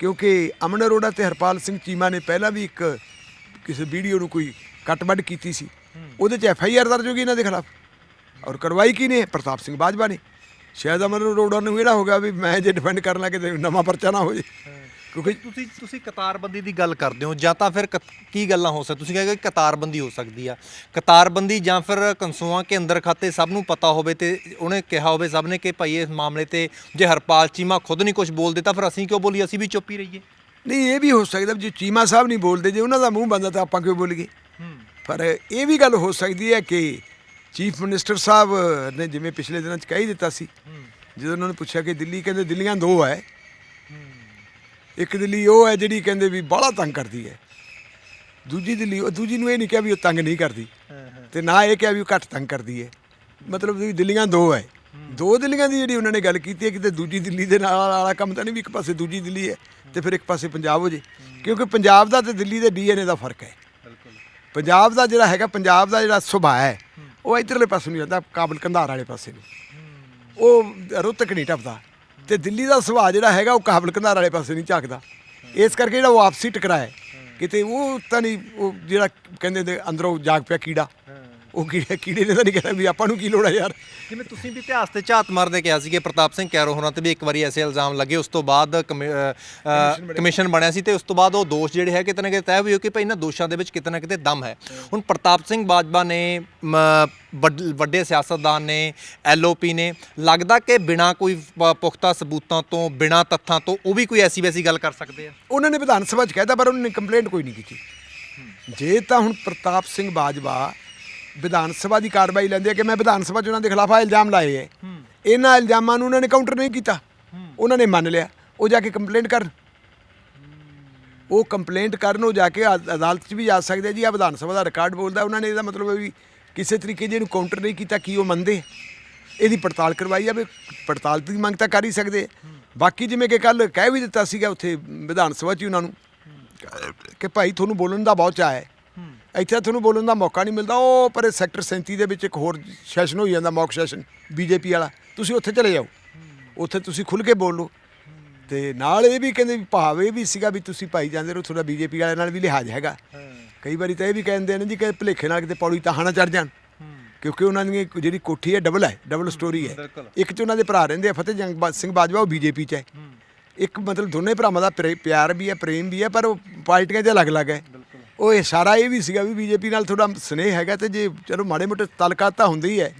ਕਿਉਂਕਿ ਅਮਨ ਅਰੋੜਾ ਤੇ ਹਰਪਾਲ ਸਿੰਘ ਚੀਮਾ ਨੇ ਪਹਿਲਾਂ ਵੀ ਇੱਕ ਕਿਸੇ ਵੀਡੀਓ ਨੂੰ ਕੋਈ ਕੱਟਵੱਡ ਕੀਤੀ ਸੀ। ਉਹਦੇ 'ਚ ਐਫ ਆਈ ਆਰ ਦਰਜ ਹੋ ਗਈ ਇਹਨਾਂ ਦੇ ਖਿਲਾਫ। ਔਰ ਕਰਵਾਈ ਕੀ ਨੇ? ਪ੍ਰਤਾਪ ਸਿੰਘ ਬਾਜਵਾ ਨੇ। ਸ਼ਾਇਦ ਅਮਰ ਅਰੋੜਾ ਨੂੰ ਇਹੜਾ ਹੋ ਗਿਆ ਵੀ ਮੈਂ ਜੇ ਡਿਫੈਂਡ ਕਰਨ ਲੱਗੇ ਤੇ ਨਵਾਂ ਪਰਚਾ ਨਾ ਹੋ ਜੇ। ਕਿਉਂਕਿ ਤੁਸੀਂ ਤੁਸੀਂ ਕਤਾਰਬੰਦੀ ਦੀ ਗੱਲ ਕਰਦੇ ਹੋ ਜਾਂ ਤਾਂ ਫਿਰ ਕੀ ਗੱਲਾਂ ਹੋ ਸਕਦੀਆਂ ਤੁਸੀਂ ਕਹਿੰਦੇ ਕਿ ਕਤਾਰਬੰਦੀ ਹੋ ਸਕਦੀ ਆ। ਕਤਾਰਬੰਦੀ ਜਾਂ ਫਿਰ ਕਨਸੂਆਂ ਕੇ ਅੰਦਰ ਖਾਤੇ ਸਭ ਨੂੰ ਪਤਾ ਹੋਵੇ ਤੇ ਉਹਨੇ ਕਿਹਾ ਹੋਵੇ ਸਭ ਨੇ ਕਿ ਭਾਈ ਇਸ ਮਾਮਲੇ ਤੇ ਜੇ ਹਰਪਾਲ ਚੀਮਾ ਖੁਦ ਨਹੀਂ ਕੁਝ ਬੋਲਦੇ ਤਾਂ ਫਿਰ ਅਸੀਂ ਕਿਉਂ ਬੋਲੀਏ ਅਸੀਂ ਵੀ ਚੁੱਪ ਹੀ ਰਹੀਏ। ਨਹੀਂ ਇਹ ਵੀ ਹੋ ਸਕਦਾ ਵੀ ਜੇ ਚੀਮਾ ਸਾਹਿਬ ਨਹੀਂ ਬੋਲਦੇ ਜੇ ਉਹਨਾਂ ਦਾ ਮੂੰਹ ਬੰਦ ਤਾਂ ਆਪਾਂ ਕਿਉਂ ਬੋਲੀਏ? ਪਰ ਇਹ ਵੀ ਗੱਲ ਹੋ ਸਕਦੀ ਹੈ ਕਿ ਚੀਫ ਮਿਨਿਸਟਰ ਸਾਹਿਬ ਨੇ ਜਿਵੇਂ ਪਿਛਲੇ ਦਿਨਾਂ 'ਚ ਕਹਿ ਹੀ ਦਿੱਤਾ ਸੀ ਜਦੋਂ ਉਹਨਾਂ ਨੂੰ ਪੁੱਛਿਆ ਕਿ ਦਿੱਲੀ ਕਹਿੰਦੇ ਦਿੱਲੀਆਂ ਦੋ ਹੈ ਇੱਕ ਦਿੱਲੀ ਉਹ ਹੈ ਜਿਹੜੀ ਕਹਿੰਦੇ ਵੀ ਬਾਹਲਾ ਤੰਗ ਕਰਦੀ ਹੈ ਦੂਜੀ ਦਿੱਲੀ ਉਹ ਦੂਜੀ ਨੂੰ ਇਹ ਨਹੀਂ ਕਿਹਾ ਵੀ ਉਹ ਤੰਗ ਨਹੀਂ ਕਰਦੀ ਤੇ ਨਾ ਇਹ ਕਿਹਾ ਵੀ ਉਹ ਘੱਟ ਤੰਗ ਕਰਦੀ ਹੈ ਮਤਲਬ ਵੀ ਦਿੱਲੀਆਂ ਦੋ ਹੈ ਦੋ ਦਿੱਲੀਆਂ ਦੀ ਜਿਹੜੀ ਉਹਨਾਂ ਨੇ ਗੱਲ ਕੀਤੀ ਹੈ ਕਿਤੇ ਦੂਜੀ ਦਿੱਲੀ ਦੇ ਨਾਲ ਵਾਲਾ ਕੰਮ ਤਾਂ ਨਹੀਂ ਵੀ ਇੱਕ ਪਾਸੇ ਦੂਜੀ ਦਿੱਲੀ ਹੈ ਤੇ ਫਿਰ ਇੱਕ ਪਾਸੇ ਪੰਜਾਬ ਹੋ ਜੇ। ਕਿਉਂਕਿ ਪੰਜਾਬ ਦਾ ਤੇ ਦਿੱਲੀ ਦੇ ਡੀਐਨਏ ਦਾ ਫ਼ਰਕ ਹੈ ਪੰਜਾਬ ਦਾ ਜਿਹੜਾ ਹੈਗਾ ਪੰਜਾਬ ਦਾ ਜਿਹੜਾ ਸੁਭਾਅ ਹੈ ਉਹ ਇਧਰਲੇ ਪਾਸੇ ਨੂੰ ਜਾਂਦਾ, ਕਾਬਲ ਕੰਧਾਰ ਵਾਲੇ ਪਾਸੇ ਨੂੰ। ਉਹ ਰੁੱਤਕ ਨਹੀਂ ਟੱਪਦਾ। ਤੇ ਦਿੱਲੀ ਦਾ ਸੁਭਾਅ ਜਿਹੜਾ ਹੈਗਾ, ਉਹ ਕਾਬਲ ਕੰਧਾਰ ਵਾਲੇ ਪਾਸੇ ਨਹੀਂ ਝਾਕਦਾ। ਇਸ ਕਰਕੇ ਜਿਹੜਾ ਉਹ ਆਪਸੀ ਟਕਰਾਅ ਕਿਤੇ ਉਹ ਤਾਂ ਨਹੀਂ, ਉਹ ਜਿਹੜਾ ਕਹਿੰਦੇ ਅੰਦਰੋਂ ਜਾਗ ਪਿਆ ਕੀੜਾ। ਉਹ ਕੀੜੇ ਕੀੜੇ ਨੇ ਤਾਂ ਨਹੀਂ ਕਹਿੰਦਾ ਵੀ ਆਪਾਂ ਨੂੰ ਕੀ ਲੋੜ ਹੈ ਯਾਰ। ਜਿਵੇਂ ਤੁਸੀਂ ਵੀ ਇਤਿਹਾਸ ਤੇ ਝਾਤ ਮਾਰਦੇ ਕਿਹਾ ਸੀ ਕਿ ਪ੍ਰਤਾਪ ਸਿੰਘ ਕੈਰੋ ਹੋਰਾਂ ਤੇ ਵੀ ਇੱਕ ਵਾਰੀ ਐਸੇ ਇਲਜ਼ਾਮ ਲੱਗੇ ਉਸ ਤੋਂ ਬਾਅਦ ਕਮਿ- ਅ, ਅ, ਕਮਿਸ਼ਨ ਬਣਿਆ। ਸੀ ਤੇ ਉਸ ਤੋਂ ਬਾਅਦ ਉਹ ਦੋਸ਼ ਜਿਹੜੇ ਹੈ ਕਿਤੇ ਨਾ ਕਿਤੇ ਤੈਅ ਵੀ ਹੋ ਕਿ ਭਈ ਇਹਨਾਂ ਦੋਸ਼ਾਂ ਦੇ ਵਿੱਚ ਕਿਤੇ ਨਾ ਕਿਤੇ ਦਮ ਹੈ। ਹੁਣ ਪ੍ਰਤਾਪ ਸਿੰਘ ਬਾਜਵਾ ਨੇ ਮ, ਵੱਡ- ਵੱਡੇ ਸਿਆਸਤਦਾਨ ਨੇ ਐਲਓਪੀ ਨੇ ਲੱਗਦਾ ਕਿ ਬਿਨਾ ਕੋਈ ਪ- ਪੁਖਤਾ ਸਬੂਤਾਂ ਤੋਂ ਬਿਨਾ ਤੱਥਾਂ ਤੋਂ ਉਹ ਵੀ ਕੋਈ ਐਸੀ ਵੈਸੀ ਗੱਲ ਕਰ ਸਕਦੇ ਆ? ਉਹਨਾਂ ਨੇ ਵਿਧਾਨ ਸਭਾ 'ਚ ਕਹਿਤਾ ਪਰ ਉਹਨਾਂ ਨੇ ਕੰਪਲੇਂਟ ਕੋਈ ਨਹੀਂ ਕੀਤੀ। ਜੇ ਤਾਂ ਹੁਣ ਪ੍ਰਤਾਪ ਸਿੰਘ ਬਾਜਵਾ ਵਿਧਾਨ ਸਭਾ ਦੀ ਕਾਰਵਾਈ ਲੈਂਦੇ ਆ ਕਿ ਮੈਂ ਵਿਧਾਨ ਸਭਾ 'ਚ ਉਹਨਾਂ ਦੇ ਖਿਲਾਫ ਇਲਜ਼ਾਮ ਲਾਏ ਹੈ। ਇਹਨਾਂ ਇਲਜ਼ਾਮਾਂ ਨੂੰ ਉਹਨਾਂ ਨੇ ਕਾਊਂਟਰ ਨਹੀਂ ਕੀਤਾ। ਉਹਨਾਂ ਨੇ ਮੰਨ ਲਿਆ। ਉਹ ਜਾ ਕੇ ਕੰਪਲੇਂਟ ਕਰਨ। ਉਹ ਕੰਪਲੇਂਟ ਕਰਨ ਉਹ ਜਾ ਕੇ ਅਦ- ਅਦਾਲਤ 'ਚ ਵੀ ਜਾ ਸਕਦੇ ਜੀ। ਆ ਵਿਧਾਨ ਸਭਾ ਦਾ ਰਿਕਾਰਡ ਬੋਲਦਾ। ਉਹਨਾਂ ਨੇ ਇਹਦਾ ਮਤਲਬ ਹੈ ਵੀ ਕਿਸੇ ਤਰੀਕੇ ਜੇ ਇਹਨੂੰ ਕਾਊਂਟਰ ਨਹੀਂ ਕੀਤਾ ਕੀ ਉਹ ਮੰਨਦੇ। ਇਹਦੀ ਪੜਤਾਲ ਕਰਵਾਈ ਜਾਵੇ। ਪੜਤਾਲ ਦੀ ਮੰਗ ਤਾਂ ਕਰ ਹੀ ਸਕਦੇ। ਬਾਕੀ ਜਿਵੇਂ ਕਿ ਕੱਲ ਕਹਿ ਵੀ ਦਿੱਤਾ ਸੀਗਾ ਉੱਥੇ ਵਿਧਾਨ ਸਭਾ 'ਚ ਉਹਨਾਂ ਨੂੰ ਕਿ ਭਾਈ ਤੁਹਾਨੂੰ ਬੋਲਣ ਦਾ ਬਹੁਤ ਚਾਅ ਹੈ। ਇੱਥੇ ਤੁਹਾਨੂੰ ਬੋਲਣ ਦਾ ਮੌਕਾ ਨਹੀਂ ਮਿਲਦਾ ਉਹ ਪਰ ਸੈਕਟਰ 37 ਦੇ ਵਿੱਚ ਇੱਕ ਹੋਰ ਸੈਸ਼ਨ ਹੋਈ ਜਾਂਦਾ ਮੌਕ ਸੈਸ਼ਨ ਬੀਜੇਪੀ ਵਾਲਾ। ਤੁਸੀਂ ਉੱਥੇ ਚਲੇ ਜਾਓ। ਉੱਥੇ ਤੁਸੀਂ ਖੁੱਲ ਕੇ ਬੋਲੋ ਤੇ ਨਾਲ ਇਹ ਵੀ ਕਹਿੰਦੇ ਵੀ ਭਾਵ ਇਹ ਵੀ ਸੀਗਾ ਵੀ ਤੁਸੀਂ ਭਾਈ ਜਾਂਦੇ ਰਹੋ ਤੁਹਾਡਾ ਬੀਜੇਪੀ ਵਾਲੇ ਨਾਲ ਵੀ ਲਿਹਾਜ਼ ਹੈਗਾ। ਕਈ ਵਾਰੀ ਤਾਂ ਇਹ ਵੀ ਕਹਿੰਦੇ ਨੇ ਜੀ ਕਿ ਭਲੇਖੇ ਨਾਲ ਕਿਤੇ ਪੌੜੀ ਤਾਂ ਨਾ ਚੜ ਜਾਣ। ਕਿਉਂਕਿ ਉਹਨਾਂ ਦੀ ਜਿਹੜੀ ਕੋਠੀ ਹੈ ਡਬਲ ਹੈ ਡਬਲ ਸਟੋਰੀ ਹੈ। ਇੱਕ ਚ ਉਹਨਾਂ ਦੇ ਭਰਾ ਰਹਿੰਦੇ ਆ ਫਤਿਹ ਜੰਗ ਸਿੰਘ ਬਾਜਵਾ ਉਹ ਬੀਜੇਪੀ ਚ ਹੈ। ਇੱਕ ਮਤਲਬ ਦੋਨੇ ਭਰਾਵਾਂ ਦਾ ਪਿਆਰ ਵੀ ਹੈ ਪ੍ਰੇਮ ਵੀ ਹੈ ਪਰ ਉਹ ਪਾਰਟੀਆਂ 'ਚ ਅਲੱਗ-ਅਲੱਗ ਹੈ। ਉਹ ਇਸ਼ਾਰਾ ਇਹ ਵੀ ਸੀਗਾ ਵੀ ਬੀਜੇਪੀ ਨਾਲ ਥੋੜਾ ਸਨੇਹ ਹੈਗਾ ਤੇ ਜੇ ਚਲੋ ਮਾੜੇ ਮੋਟੇ ਤਲਕਾ ਤਾਂ ਹੁੰਦੀ ਹੀ ਹੈ।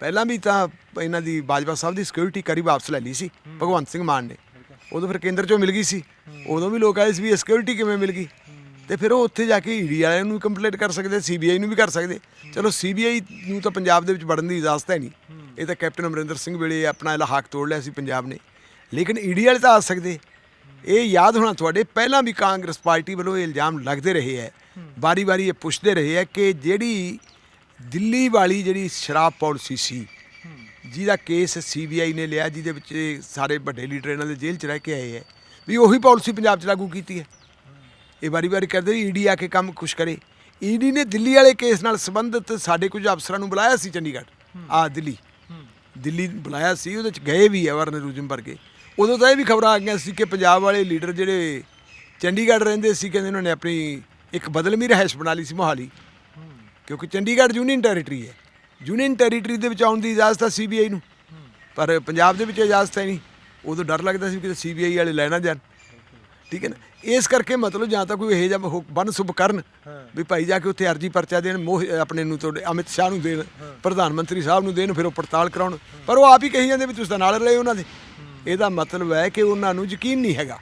ਪਹਿਲਾਂ ਵੀ ਤਾਂ ਇਹਨਾਂ ਦੀ ਬਾਜਵਾ ਸਾਹਿਬ ਦੀ ਸਿਕਿਉਰਿਟੀ ਕਰੀ ਵਾਪਸ ਲੈ ਲਈ ਸੀ ਭਗਵੰਤ ਸਿੰਘ ਮਾਨ ਨੇ। ਉਦੋਂ ਫਿਰ ਕੇਂਦਰ ਚੋਂ ਮਿਲ ਗਈ ਸੀ। ਉਦੋਂ ਵੀ ਲੋਕ ਆਏ ਸੀ ਵੀ ਸਿਕਿਉਰਿਟੀ ਕਿਵੇਂ ਮਿਲ ਗਈ? ਤੇ ਫਿਰ ਉਹ ਉੱਥੇ ਜਾ ਕੇ ਈਡੀ ਵਾਲਿਆਂ ਨੂੰ ਕੰਪਲੇਂਟ ਕਰ ਸਕਦੇ ਸੀਬੀਆਈ ਨੂੰ ਵੀ ਕਰ ਸਕਦੇ। ਚਲੋ ਸੀਬੀਆਈ ਨੂੰ ਤਾਂ ਪੰਜਾਬ ਦੇ ਵਿੱਚ ਵੜਨ ਦੀ ਇਜਾਜ਼ਤ ਹੈ ਨਹੀਂ। ਇਹ ਤਾਂ ਕੈਪਟਨ ਅਮਰਿੰਦਰ ਸਿੰਘ ਵੇਲੇ ਆਪਣਾ ਇਲਾਹਾਕ ਤੋੜ ਲਿਆ ਸੀ ਪੰਜਾਬ ਨੇ। ਲੇਕਿਨ ਈਡੀ ਵਾਲੇ ਤਾਂ ਆ ਸਕਦੇ। ਇਹ ਯਾਦ ਹੋਣਾ ਤੁਹਾਡੇ ਪਹਿਲਾਂ ਵੀ ਕਾਂਗਰਸ ਪਾਰਟੀ ਵੱਲੋਂ ਇਹ ਇਲਜ਼ਾਮ ਲੱਗਦੇ ਰਹੇ ਹੈ। ਵਾਰੀ-ਵਾਰੀ ਇਹ ਪੁੱਛਦੇ ਰਹੇ ਹੈ ਕਿ ਜਿਹੜੀ ਦਿੱਲੀ ਵਾਲੀ ਜਿਹੜੀ ਸ਼ਰਾਬ ਪਾਲਿਸੀ ਸੀ ਜਿਹਦਾ ਕੇਸ ਸੀਬੀਆਈ ਨੇ ਲਿਆ ਜਿਹਦੇ ਵਿੱਚ ਸਾਰੇ ਵੱਡੇ ਲੀਡਰ ਇਹਨਾਂ ਦੇ ਜੇਲ੍ਹ 'ਚ ਰਹਿ ਕੇ ਆਏ ਹੈ ਵੀ ਉਹੀ ਪਾਲਿਸੀ ਪੰਜਾਬ 'ਚ ਲਾਗੂ ਕੀਤੀ ਹੈ। ਇਹ ਵਾਰੀ-ਵਾਰੀ ਕਰਦੇ ਈਡੀ ਆ ਕੇ ਕੰਮ ਖੁਸ਼ ਕਰੇ। ਈਡੀ ਨੇ ਦਿੱਲੀ ਵਾਲੇ ਕੇਸ ਨਾਲ ਸੰਬੰਧਿਤ ਸਾਡੇ ਕੁਝ ਅਫਸਰਾਂ ਨੂੰ ਬੁਲਾਇਆ ਸੀ ਚੰਡੀਗੜ੍ਹ ਆ ਦਿੱਲੀ। ਦਿੱਲੀ ਬੁਲਾਇਆ ਸੀ ਉਹਦੇ ਚ ਗਏ ਵੀ ਆ ਵਰਨ ਰੂਜਮ ਵਰਗੇ ਉਦੋਂ ਤਾਂ ਇਹ ਵੀ ਖਬਰਾਂ ਆ ਗਈਆਂ ਸੀ ਕਿ ਪੰਜਾਬ ਵਾਲੇ ਲੀਡਰ ਜਿਹੜੇ ਚੰਡੀਗੜ੍ਹ ਰਹਿੰਦੇ ਸੀ ਕਹਿੰਦੇ ਉਹਨਾਂ ਨੇ ਆਪਣੀ ਇੱਕ ਬਦਲਮੀ ਰਹਿਸ਼ ਬਣਾ ਲਈ ਸੀ ਮੋਹਾਲੀ। ਕਿਉਂਕਿ ਚੰਡੀਗੜ੍ਹ ਯੂਨੀਅਨ ਟੈਰੀਟਰੀ ਹੈ। ਯੂਨੀਅਨ ਟੈਰੀਟਰੀ ਦੇ ਵਿੱਚ ਆਉਣ ਦੀ ਇਜਾਜ਼ਤ ਆ ਸੀਬੀਆਈ ਨੂੰ। ਪਰ ਪੰਜਾਬ ਦੇ ਵਿੱਚ ਇਜਾਜ਼ਤ ਹੈ ਨਹੀਂ। ਉਦੋਂ ਡਰ ਲੱਗਦਾ ਸੀ ਕਿ ਸੀਬੀਆਈ ਵਾਲੇ ਲੈ ਨਾ ਜਾਣ। ਠੀਕ ਹੈ ਨਾ? ਇਸ ਕਰਕੇ ਮਤਲਬ ਜਾਂ ਤਾਂ ਕੋਈ ਇਹ ਜਾਂ ਬਨ ਸੁਭ ਕਰਨ ਵੀ ਭਾਈ ਜਾ ਕੇ ਉੱਥੇ ਅਰਜੀ ਪਰਚਾ ਦੇਣ ਮੋਹ ਆਪਣੇ ਨੂੰ ਤੁਹਾਡੇ ਅਮਿਤ ਸ਼ਾਹ ਨੂੰ ਦੇਣ ਪ੍ਰਧਾਨ ਮੰਤਰੀ ਸਾਹਿਬ ਨੂੰ ਦੇਣ ਫਿਰ ਉਹ ਪੜਤਾਲ ਕਰਾਉਣ। ਪਰ ਉਹ ਆਪ ਹੀ ਕਹੀ ਜਾਂਦੇ ਵੀ ਤੁਸੀਂ ਤਾਂ ਨਾਲ ਰਹੇ ਉਹਨਾਂ ਦੇ। ਇਹਦਾ ਮਤਲਬ ਹੈ ਕਿ ਉਹਨਾਂ ਨੂੰ ਯਕੀਨ ਨਹੀਂ ਹੈਗਾ।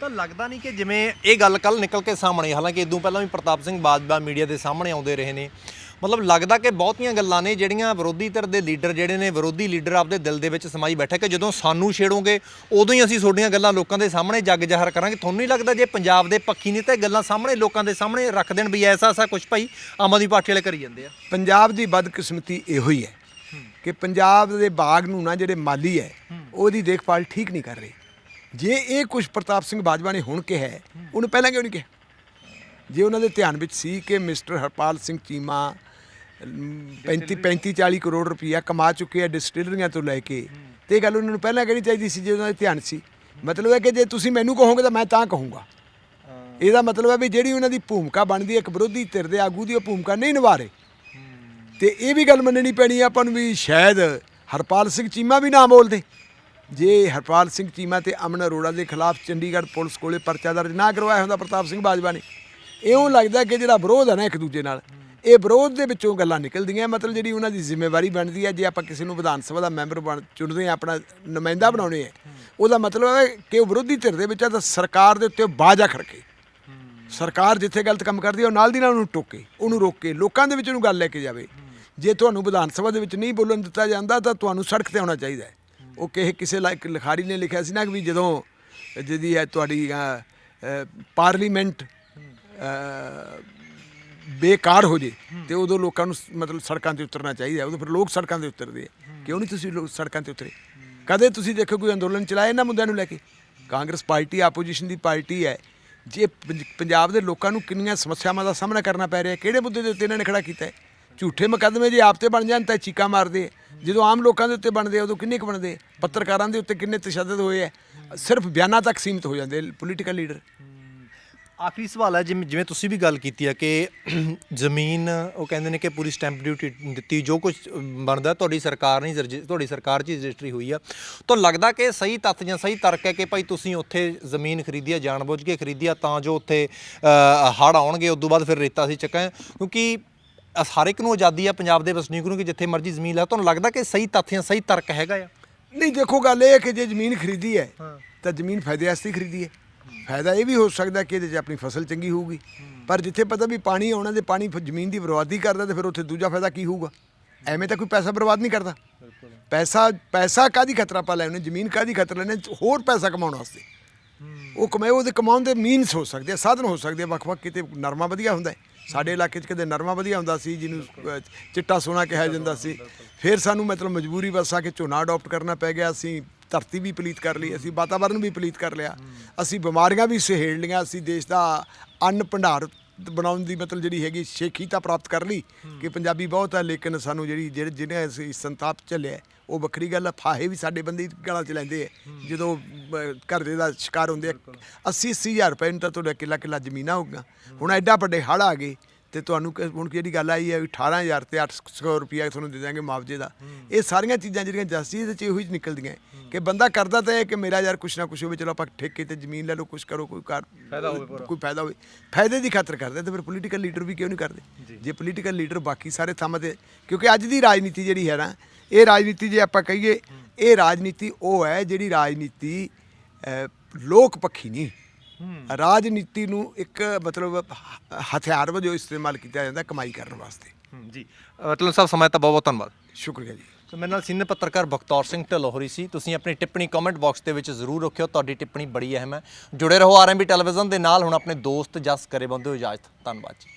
ਤਾਂ ਲੱਗਦਾ ਨਹੀਂ ਕਿ ਜਿਵੇਂ ਇਹ ਗੱਲ ਕੱਲ ਨਿਕਲ ਕੇ ਸਾਹਮਣੇ ਹਾਲਾਂਕਿ ਇਦੋਂ ਪਹਿਲਾਂ ਵੀ ਪ੍ਰਤਾਪ ਸਿੰਘ ਬਾਜਵਾ ਮੀਡੀਆ ਦੇ ਸਾਹਮਣੇ ਆਉਂਦੇ ਰਹੇ ਨੇ। ਮਤਲਬ ਲੱਗਦਾ ਕਿ ਬਹੁਤੀਆਂ ਗੱਲਾਂ ਨੇ ਜਿਹੜੀਆਂ ਵਿਰੋਧੀ ਧਿਰ ਦੇ ਲੀਡਰ ਜਿਹੜੇ ਨੇ ਵਿਰੋਧੀ ਲੀਡਰ ਆਪਦੇ ਦਿਲ ਦੇ ਵਿੱਚ ਸਮਾਈ ਬੈਠੇ ਕਿ ਜਦੋਂ ਸਾਨੂੰ ਛੇੜੋਗੇ ਉਦੋਂ ਹੀ ਅਸੀਂ ਤੁਹਾਡੀਆਂ ਗੱਲਾਂ ਲੋਕਾਂ ਦੇ ਸਾਹਮਣੇ ਜੱਗ ਜ਼ਾਹਰ ਕਰਾਂਗੇ। ਤੁਹਾਨੂੰ ਨਹੀਂ ਲੱਗਦਾ ਜੇ ਪੰਜਾਬ ਦੇ ਪੱਖੀ ਨੇ ਤਾਂ ਇਹ ਗੱਲਾਂ ਸਾਹਮਣੇ ਲੋਕਾਂ ਦੇ ਸਾਹਮਣੇ ਰੱਖ ਦੇਣ ਵੀ ਐਸਾ ਐਸਾ ਕੁਝ ਭਾਈ ਆਮ ਆਦਮੀ ਪਾਰਟੀ ਵਾਲੇ ਕਰੀ ਜਾਂਦੇ ਆ? ਪੰਜਾਬ ਦੀ ਬਦਕਿਸਮਤੀ ਇਹੋ ਹੀ ਹੈ। ਕਿ ਪੰਜਾਬ ਦੇ ਬਾਗ ਨੂੰ ਨਾ ਜਿਹੜੇ ਮਾਲੀ ਹੈ ਉਹਦੀ ਦੇਖਭਾਲ ਠੀਕ ਨਹੀਂ ਕਰ ਰਹੇ। ਜੇ ਇਹ ਕੁਝ ਪ੍ਰਤਾਪ ਸਿੰਘ ਬਾਜਵਾ ਨੇ ਹੁਣ ਕਿਹਾ ਉਹਨੂੰ ਪਹਿਲਾਂ ਕਿਉਂ ਨਹੀਂ ਕਿਹਾ? ਜੇ ਉਹਨਾਂ ਦੇ ਧਿਆਨ ਵਿੱਚ ਸੀ ਕਿ ਮਿਸਟਰ ਹਰਪਾਲ ਸਿੰਘ ਚੀਮਾ ਅਮ, 35 35 40 ਕਰੋੜ ਰੁਪਈਆ ਕਮਾ ਚੁੱਕੇ ਆ ਡਿਸਟਿਲਰੀਆਂ ਤੋਂ ਲੈ ਕੇ ਤੇ ਇਹ ਗੱਲ ਉਹਨਾਂ ਨੂੰ ਪਹਿਲਾਂ ਕਹਿਣੀ ਚਾਹੀਦੀ ਸੀ ਜੇ ਉਹਨਾਂ ਦੇ ਧਿਆਨ ਸੀ। ਮਤਲਬ ਹੈ ਕਿ ਜੇ ਤੁਸੀਂ ਮੈਨੂੰ ਕਹੋਗੇ ਤਾਂ ਮੈਂ ਤਾਂ ਕਹੂੰਗਾ। ਇਹਦਾ ਮਤਲਬ ਹੈ ਵੀ ਜਿਹੜੀ ਉਹਨਾਂ ਦੀ ਭੂਮਿਕਾ ਬਣਦੀ ਹੈ ਇੱਕ ਵਿਰੋਧੀ ਧਿਰ ਦੇ ਆਗੂ ਦੀ ਉਹ ਭੂਮਿਕਾ ਨਹੀਂ ਨਿਭਾ ਰਹੇ। ਤੇ ਇਹ ਵੀ ਗੱਲ ਮੰਨਣੀ ਪੈਣੀ ਹੈ ਆਪਾਂ ਨੂੰ ਵੀ ਸ਼ਾਇਦ ਹਰਪਾਲ ਸਿੰਘ ਚੀਮਾ ਵੀ ਨਾ ਬੋਲਦੇ। ਜੇ ਹਰਪਾਲ ਸਿੰਘ ਚੀਮਾ ਤੇ ਅਮਨ ਅਰੋੜਾ ਦੇ ਖਿਲਾਫ ਚੰਡੀਗੜ੍ਹ ਪੁਲਿਸ ਕੋਲੇ ਪਰਚਾ ਦਰਜ ਨਾ ਕਰਵਾਇਆ ਹੁੰਦਾ ਪ੍ਰਤਾਪ ਸਿੰਘ ਬਾਜਵਾ ਨੇ, ਇਉਂ ਲੱਗਦਾ ਕਿ ਜਿਹੜਾ ਵਿਰੋਧ ਹੈ ਨਾ ਇੱਕ ਦੂਜੇ ਨਾਲ, ਇਹ ਵਿਰੋਧ ਦੇ ਵਿੱਚੋਂ ਗੱਲਾਂ ਨਿਕਲਦੀਆਂ, ਮਤਲਬ ਜਿਹੜੀ ਉਹਨਾਂ ਦੀ ਜ਼ਿੰਮੇਵਾਰੀ ਬਣਦੀ ਹੈ ਜੇ ਆਪਾਂ ਕਿਸੇ ਨੂੰ ਵਿਧਾਨ ਸਭਾ ਦਾ ਮੈਂਬਰ ਬਣ, ਚੁਣਦੇ ਆ, ਆਪਣਾ ਨੁਮਾਇੰਦਾ ਬਣਾਉਣੇ ਆ, ਉਹਦਾ ਮਤਲਬ ਹੈ ਕਿ ਉਹ ਵਿਰੋਧੀ ਧਿਰ ਦੇ ਵਿੱਚ ਆ ਤਾਂ ਸਰਕਾਰ ਦੇ ਉੱਤੇ ਬਾਜਾ ਖੜਕੇ, ਸਰਕਾਰ ਜਿੱਥੇ ਗਲਤ ਕੰਮ ਕਰਦੀ ਹੈ ਉਹ ਨਾਲ ਦੀ ਨਾਲ ਉਹਨੂੰ ਟੋਕੇ, ਉਹਨੂੰ ਰੋਕੇ, ਲੋਕਾਂ ਦੇ ਵਿੱਚ ਉਹਨੂੰ ਗੱਲ ਲੈ ਕੇ ਜਾਵੇ। ਜੇ ਤੁਹਾਨੂੰ ਵਿਧਾਨ ਸਭਾ ਦੇ ਵਿੱਚ ਨਹੀਂ ਬੋਲਣ ਦਿੱਤਾ ਜਾਂਦਾ, ਤਾਂ ਤੁਹਾਨੂੰ ਸੜਕ ਤੇ ਆਉਣਾ ਚਾਹੀਦਾ ਹੈ। ਉਹ ਕਿਸੇ ਕਿਸੇ ਲਾਇਕ ਲਿਖਾਰੀ ਨੇ ਲਿਖਿਆ ਸੀ ਨਾ ਕਿ ਵੀ ਜਦੋਂ ਜਿਹਦੀ ਹੈ ਤੁਹਾਡੀ ਪਾਰਲੀਮੈਂਟ ਬੇਕਾਰ ਹੋ ਜੇ, ਤੇ ਉਦੋਂ ਲੋਕਾਂ ਨੂੰ ਮਤਲਬ ਸੜਕਾਂ ਤੇ ਉਤਰਨਾ ਚਾਹੀਦਾ ਉਦੋਂ ਫਿਰ ਲੋਕ ਸੜਕਾਂ ਤੇ ਉਤਰਦੇ ਆ ਕਿਉਂ ਨਹੀਂ ਤੁਸੀਂ ਲੋਕ ਸੜਕਾਂ ਤੇ ਉਤਰੇ? ਕਦੇ ਤੁਸੀਂ ਦੇਖੋ ਕੋਈ ਅੰਦੋਲਨ ਚਲਾਇਆ ਇਹਨਾਂ ਮੁੱਦਿਆਂ ਨੂੰ ਲੈ ਕੇ? ਕਾਂਗਰਸ ਪਾਰਟੀ, ਆਪੋਜੀਸ਼ਨ ਦੀ ਪਾਰਟੀ ਹੈ। ਜੇ ਪੰਜਾਬ ਦੇ ਲੋਕਾਂ ਨੂੰ ਕਿੰਨੀਆਂ ਸਮੱਸਿਆਵਾਂ ਦਾ ਸਾਹਮਣਾ ਕਰਨਾ ਪੈ ਰਿਹਾ ਕਿਹੜੇ ਮੁੱਦੇ ਦੇ ਉੱਤੇ ਇਹਨਾਂ ਨੇ ਖੜਾ ਕੀਤਾ ਹੈ? ਝੂਠੇ ਮੁਕੱਦਮੇ ਜੇ ਆਪ ਤੇ ਬਣ ਜਾਣ ਤਾਂ ਚੀਕਾਂ ਮਾਰਦੇ ਜਦੋਂ ਆਮ ਲੋਕਾਂ ਦੇ ਉੱਤੇ ਬਣਦੇ ਉਦੋਂ ਕਿੰਨੇ ਕੁ ਬਣਦੇ ਪੱਤਰਕਾਰਾਂ ਦੇ ਉੱਤੇ ਕਿੰਨੇ ਤਸ਼ੱਦਦ ਹੋਏ ਆ? ਸਿਰਫ ਬਿਆਨਾਂ ਤੱਕ ਸੀਮਿਤ ਹੋ ਜਾਂਦੇ ਪੋਲੀਟੀਕਲ ਲੀਡਰ ਆਖਰੀ ਸਵਾਲ ਹੈ, ਜਿਵੇਂ ਜਿਵੇਂ ਤੁਸੀਂ ਵੀ ਗੱਲ ਕੀਤੀ ਆ ਕਿ [clears throat] ਜ਼ਮੀਨ, ਉਹ ਕਹਿੰਦੇ ਨੇ ਕਿ ਪੂਰੀ ਸਟੈਂਪ ਡਿਊਟੀ ਦਿੱਤੀ, ਜੋ ਕੁਝ ਬਣਦਾ, ਤੁਹਾਡੀ ਸਰਕਾਰ ਨਹੀਂ ਰਜਿ- ਤੁਹਾਡੀ ਸਰਕਾਰ 'ਚ ਹੀ ਰਜਿਸਟਰੀ ਹੋਈ ਆ। ਤਾਂ ਲੱਗਦਾ ਕਿ ਸਹੀ ਤੱਥ ਜਾਂ ਸਹੀ ਤਰਕ ਹੈ ਕਿ ਭਾਈ ਤੁਸੀਂ ਉੱਥੇ ਜ਼ਮੀਨ ਖਰੀਦੀ ਆ, ਜਾਣਬੁੱਝ ਕੇ ਖਰੀਦੀ ਆ, ਤਾਂ ਜੋ ਉੱਥੇ ਹੜ ਆਉਣਗੇ ਉਸ ਤੋਂ ਬਾਅਦ ਫਿਰ ਰੇਤਾ ਸੀ ਚੱਕਾਂ ਕਿਉਂਕਿ ਹਰ ਇੱਕ ਨੂੰ ਆਜ਼ਾਦੀ ਆ ਪੰਜਾਬ ਦੇ ਵਸਨੀਕ ਨੂੰ ਕਿ ਜਿੱਥੇ ਮਰਜ਼ੀ ਜ਼ਮੀਨ ਲੈ ਤੁਹਾਨੂੰ ਲੱਗਦਾ ਕਿ ਸਹੀ ਤੱਥ ਜਾਂ ਸਹੀ ਤਰਕ ਹੈਗਾ ਆ? ਨਹੀਂ ਦੇਖੋ ਗੱਲ ਇਹ ਹੈ ਕਿ ਜੇ ਜ਼ਮੀਨ ਖਰੀਦੀ ਹੈ ਤਾਂ ਜ਼ਮੀਨ ਫਾਇਦੇ ਵਾਸਤੇ ਖਰੀਦੀ ਹੈ। ਫਾਇਦਾ ਇਹ ਵੀ ਹੋ ਸਕਦਾ ਕਿ ਇਹਦੇ 'ਚ ਆਪਣੀ ਫਸਲ ਚੰਗੀ ਹੋਊਗੀ। ਪਰ ਜਿੱਥੇ ਪਤਾ ਵੀ ਪਾਣੀ ਆਉਣਾ ਤੇ ਪਾਣੀ ਜ਼ਮੀਨ ਦੀ ਬਰਬਾਦੀ ਕਰਦਾ ਤੇ ਫਿਰ ਉੱਥੇ ਦੂਜਾ ਫਾਇਦਾ ਕੀ ਹੋਊਗਾ? ਐਵੇਂ ਤਾਂ ਕੋਈ ਪੈਸਾ ਬਰਬਾਦ ਨਹੀਂ ਕਰਦਾ। ਪੈਸਾ ਪੈਸਾ ਕਾਦੀ ਖਤਰਾ ਪਾ ਲੈਣੇ ਜ਼ਮੀਨ ਕਾਦੀ ਖਤਰਾ ਲੈਣੇ ਹੋਰ ਪੈਸਾ ਕਮਾਉਣ ਵਾਸਤੇ। ਉਹ ਕਮਾਏ ਉਹਦੇ ਕਮਾਉਣ ਦੇ ਮੀਨਸ ਹੋ ਸਕਦੇ ਆ ਸਾਧਨ ਹੋ ਸਕਦੇ ਆ ਵੱਖ-ਵੱਖ ਕਿਤੇ ਨਰਮਾ ਵਧੀਆ ਹੁੰਦਾ ਹੈ। ਸਾਡੇ ਇਲਾਕੇ 'ਚ ਕਦੇ ਨਰਮਾ ਵਧੀਆ ਹੁੰਦਾ ਸੀ, ਜਿਹਨੂੰ ਚਿੱਟਾ ਸੋਨਾ ਕਿਹਾ ਜਾਂਦਾ ਸੀ। ਫਿਰ ਸਾਨੂੰ ਮਤਲਬ ਮਜਬੂਰੀ ਵਸ ਆ ਕੇ ਝੋਨਾ ਅਡਾਪਟ ਕਰਨਾ ਪੈ ਗਿਆ, ਅਸੀਂ ਧਰਤੀ ਵੀ ਪਲੀਤ ਕਰ ਲਈ, ਅਸੀਂ ਵਾਤਾਵਰਨ ਵੀ ਪਲੀਤ ਕਰ ਲਿਆ। ਅਸੀਂ ਬਿਮਾਰੀਆਂ ਵੀ ਸਹੇੜ ਲਈਆਂ, ਅਸੀਂ ਦੇਸ਼ ਦਾ ਅੰਨ ਭੰਡਾਰ ਬਣਾਉਣ ਦੀ ਮਤਲਬ ਜਿਹੜੀ ਹੈਗੀ ਸ਼ੇਖੀਤਾ ਪ੍ਰਾਪਤ ਕਰ ਲਈ, ਕਿ ਪੰਜਾਬੀ ਬਹੁਤ ਹੈ ਲੇਕਿਨ ਸਾਨੂੰ ਜਿਹੜੀ, ਜਿਹੜੇ, ਜਿਹਨੇ ਅਸੀਂ ਸੰਤਾਪ ਝੱਲਿਆ ਉਹ ਵੱਖਰੀ ਗੱਲ ਆ ਫਾਹੇ ਵੀ ਸਾਡੇ ਬੰਦੇ ਗਲਾਂ ਚ ਲੈਂਦੇ ਆ। ਜਦੋਂ ਘਰ ਦੇ ਦਾ ਸ਼ਿਕਾਰ ਹੁੰਦੇ ਆ 80 ਹਜ਼ਾਰ ਰੁਪਏ ਨੂੰ ਤਾਂ ਤੁਹਾਡਾ ਕਿੱਲਾ ਕਿੱਲਾ ਜ਼ਮੀਨਾਂ ਹੋਊਗਾ ਹੁਣ ਐਡਾ ਵੱਡੇ ਹੜ ਆ ਗਏ ਤੇ ਤੁਹਾਨੂੰ ਹੁਣ ਕਿਹੜੀ ਗੱਲ ਆਈ ਹੈ ਵੀ 18000 ਤੇ 800 ਰੁਪਿਆ ਤੁਹਾਨੂੰ ਦੇ ਦਾਂਗੇ ਮੁਆਵਜ਼ੇ ਦਾ। ਇਹ ਸਾਰੀਆਂ ਚੀਜ਼ਾਂ ਜਿਹੜੀਆਂ ਜਸਟਿਸ ਦੇ ਚ ਇਹੋ ਹੀ ਨਿਕਲਦੀਆਂ ਕਿ ਬੰਦਾ ਕਰਦਾ ਤਾਂ ਇਹ ਕਿ ਮੇਰਾ ਯਾਰ ਕੁਛ ਨਾ ਕੁਛ ਹੋਵੇ ਚਲੋ ਆਪਾਂ ਠੇਕੇ ਤੇ ਜ਼ਮੀਨ ਲੈ ਲਓ ਕੁਛ ਕਰੋ ਕੋਈ ਕਰ ਫਾਇਦਾ ਹੋਵੇ ਕੋਈ ਫਾਇਦਾ ਹੋਵੇ। ਫਾਇਦੇ ਦੀ ਖਾਤਰ ਕਰਦੇ ਤੇ ਫਿਰ ਪੋਲੀਟੀਕਲ ਲੀਡਰ ਵੀ ਕਿਉਂ ਨਹੀਂ ਕਰਦੇ? ਜੇ। ਪੋਲੀਟੀਕਲ ਲੀਡਰ ਬਾਕੀ ਸਾਰੇ ਥੰਮ ਤੇ ਕਿਉਂਕਿ ਅੱਜ ਦੀ ਰਾਜਨੀਤੀ ਜਿਹੜੀ ਹੈ ਨਾ ਇਹ ਰਾਜਨੀਤੀ ਜੇ ਆਪਾਂ ਕਹੀਏ ਇਹ ਰਾਜਨੀਤੀ ਉਹ ਹੈ ਜਿਹੜੀ ਰਾਜਨੀਤੀ ਲੋਕ ਪੱਖੀ ਨਹੀਂ। ਰਾਜਨੀਤੀ ਨੂੰ ਇੱਕ ਮਤਲਬ ਹਥਿਆਰ ਵਜੋਂ ਇਸਤੇਮਾਲ ਕੀਤਾ ਜਾਂਦਾ ਕਮਾਈ ਕਰਨ ਵਾਸਤੇ। ਜੀ। ਅਟਲ ਸਾਹਿਬ ਸਮਾਂ ਤਾਂ ਬਹੁਤ ਬਹੁਤ ਧੰਨਵਾਦ। ਸ਼ੁਕਰੀਆ ਜੀ। ਸੋ ਮੇਰੇ ਨਾਲ ਸੀਨੀਅਰ ਪੱਤਰਕਾਰ ਬਖਤੌਰ ਸਿੰਘ ਢਲੋਹਰੀ ਸੀ। ਤੁਸੀਂ ਆਪਣੀ ਟਿੱਪਣੀ ਕਮੈਂਟ ਬਾਕਸ ਦੇ ਵਿੱਚ ਜ਼ਰੂਰ ਰੱਖਿਓ। ਤੁਹਾਡੀ ਟਿੱਪਣੀ ਬੜੀ ਅਹਿਮ ਹੈ। ਜੁੜੇ ਰਹੋ ਆਰਐਮਬੀ ਟੈਲੀਵਿਜ਼ਨ ਦੇ ਨਾਲ। ਹੁਣ ਆਪਣੇ ਦੋਸਤ ਜਸ ਕਰੇ ਬੰਦੇ ਹੋ ਇਜਾਜ਼ਤ ਧੰਨਵਾਦ ਜੀ।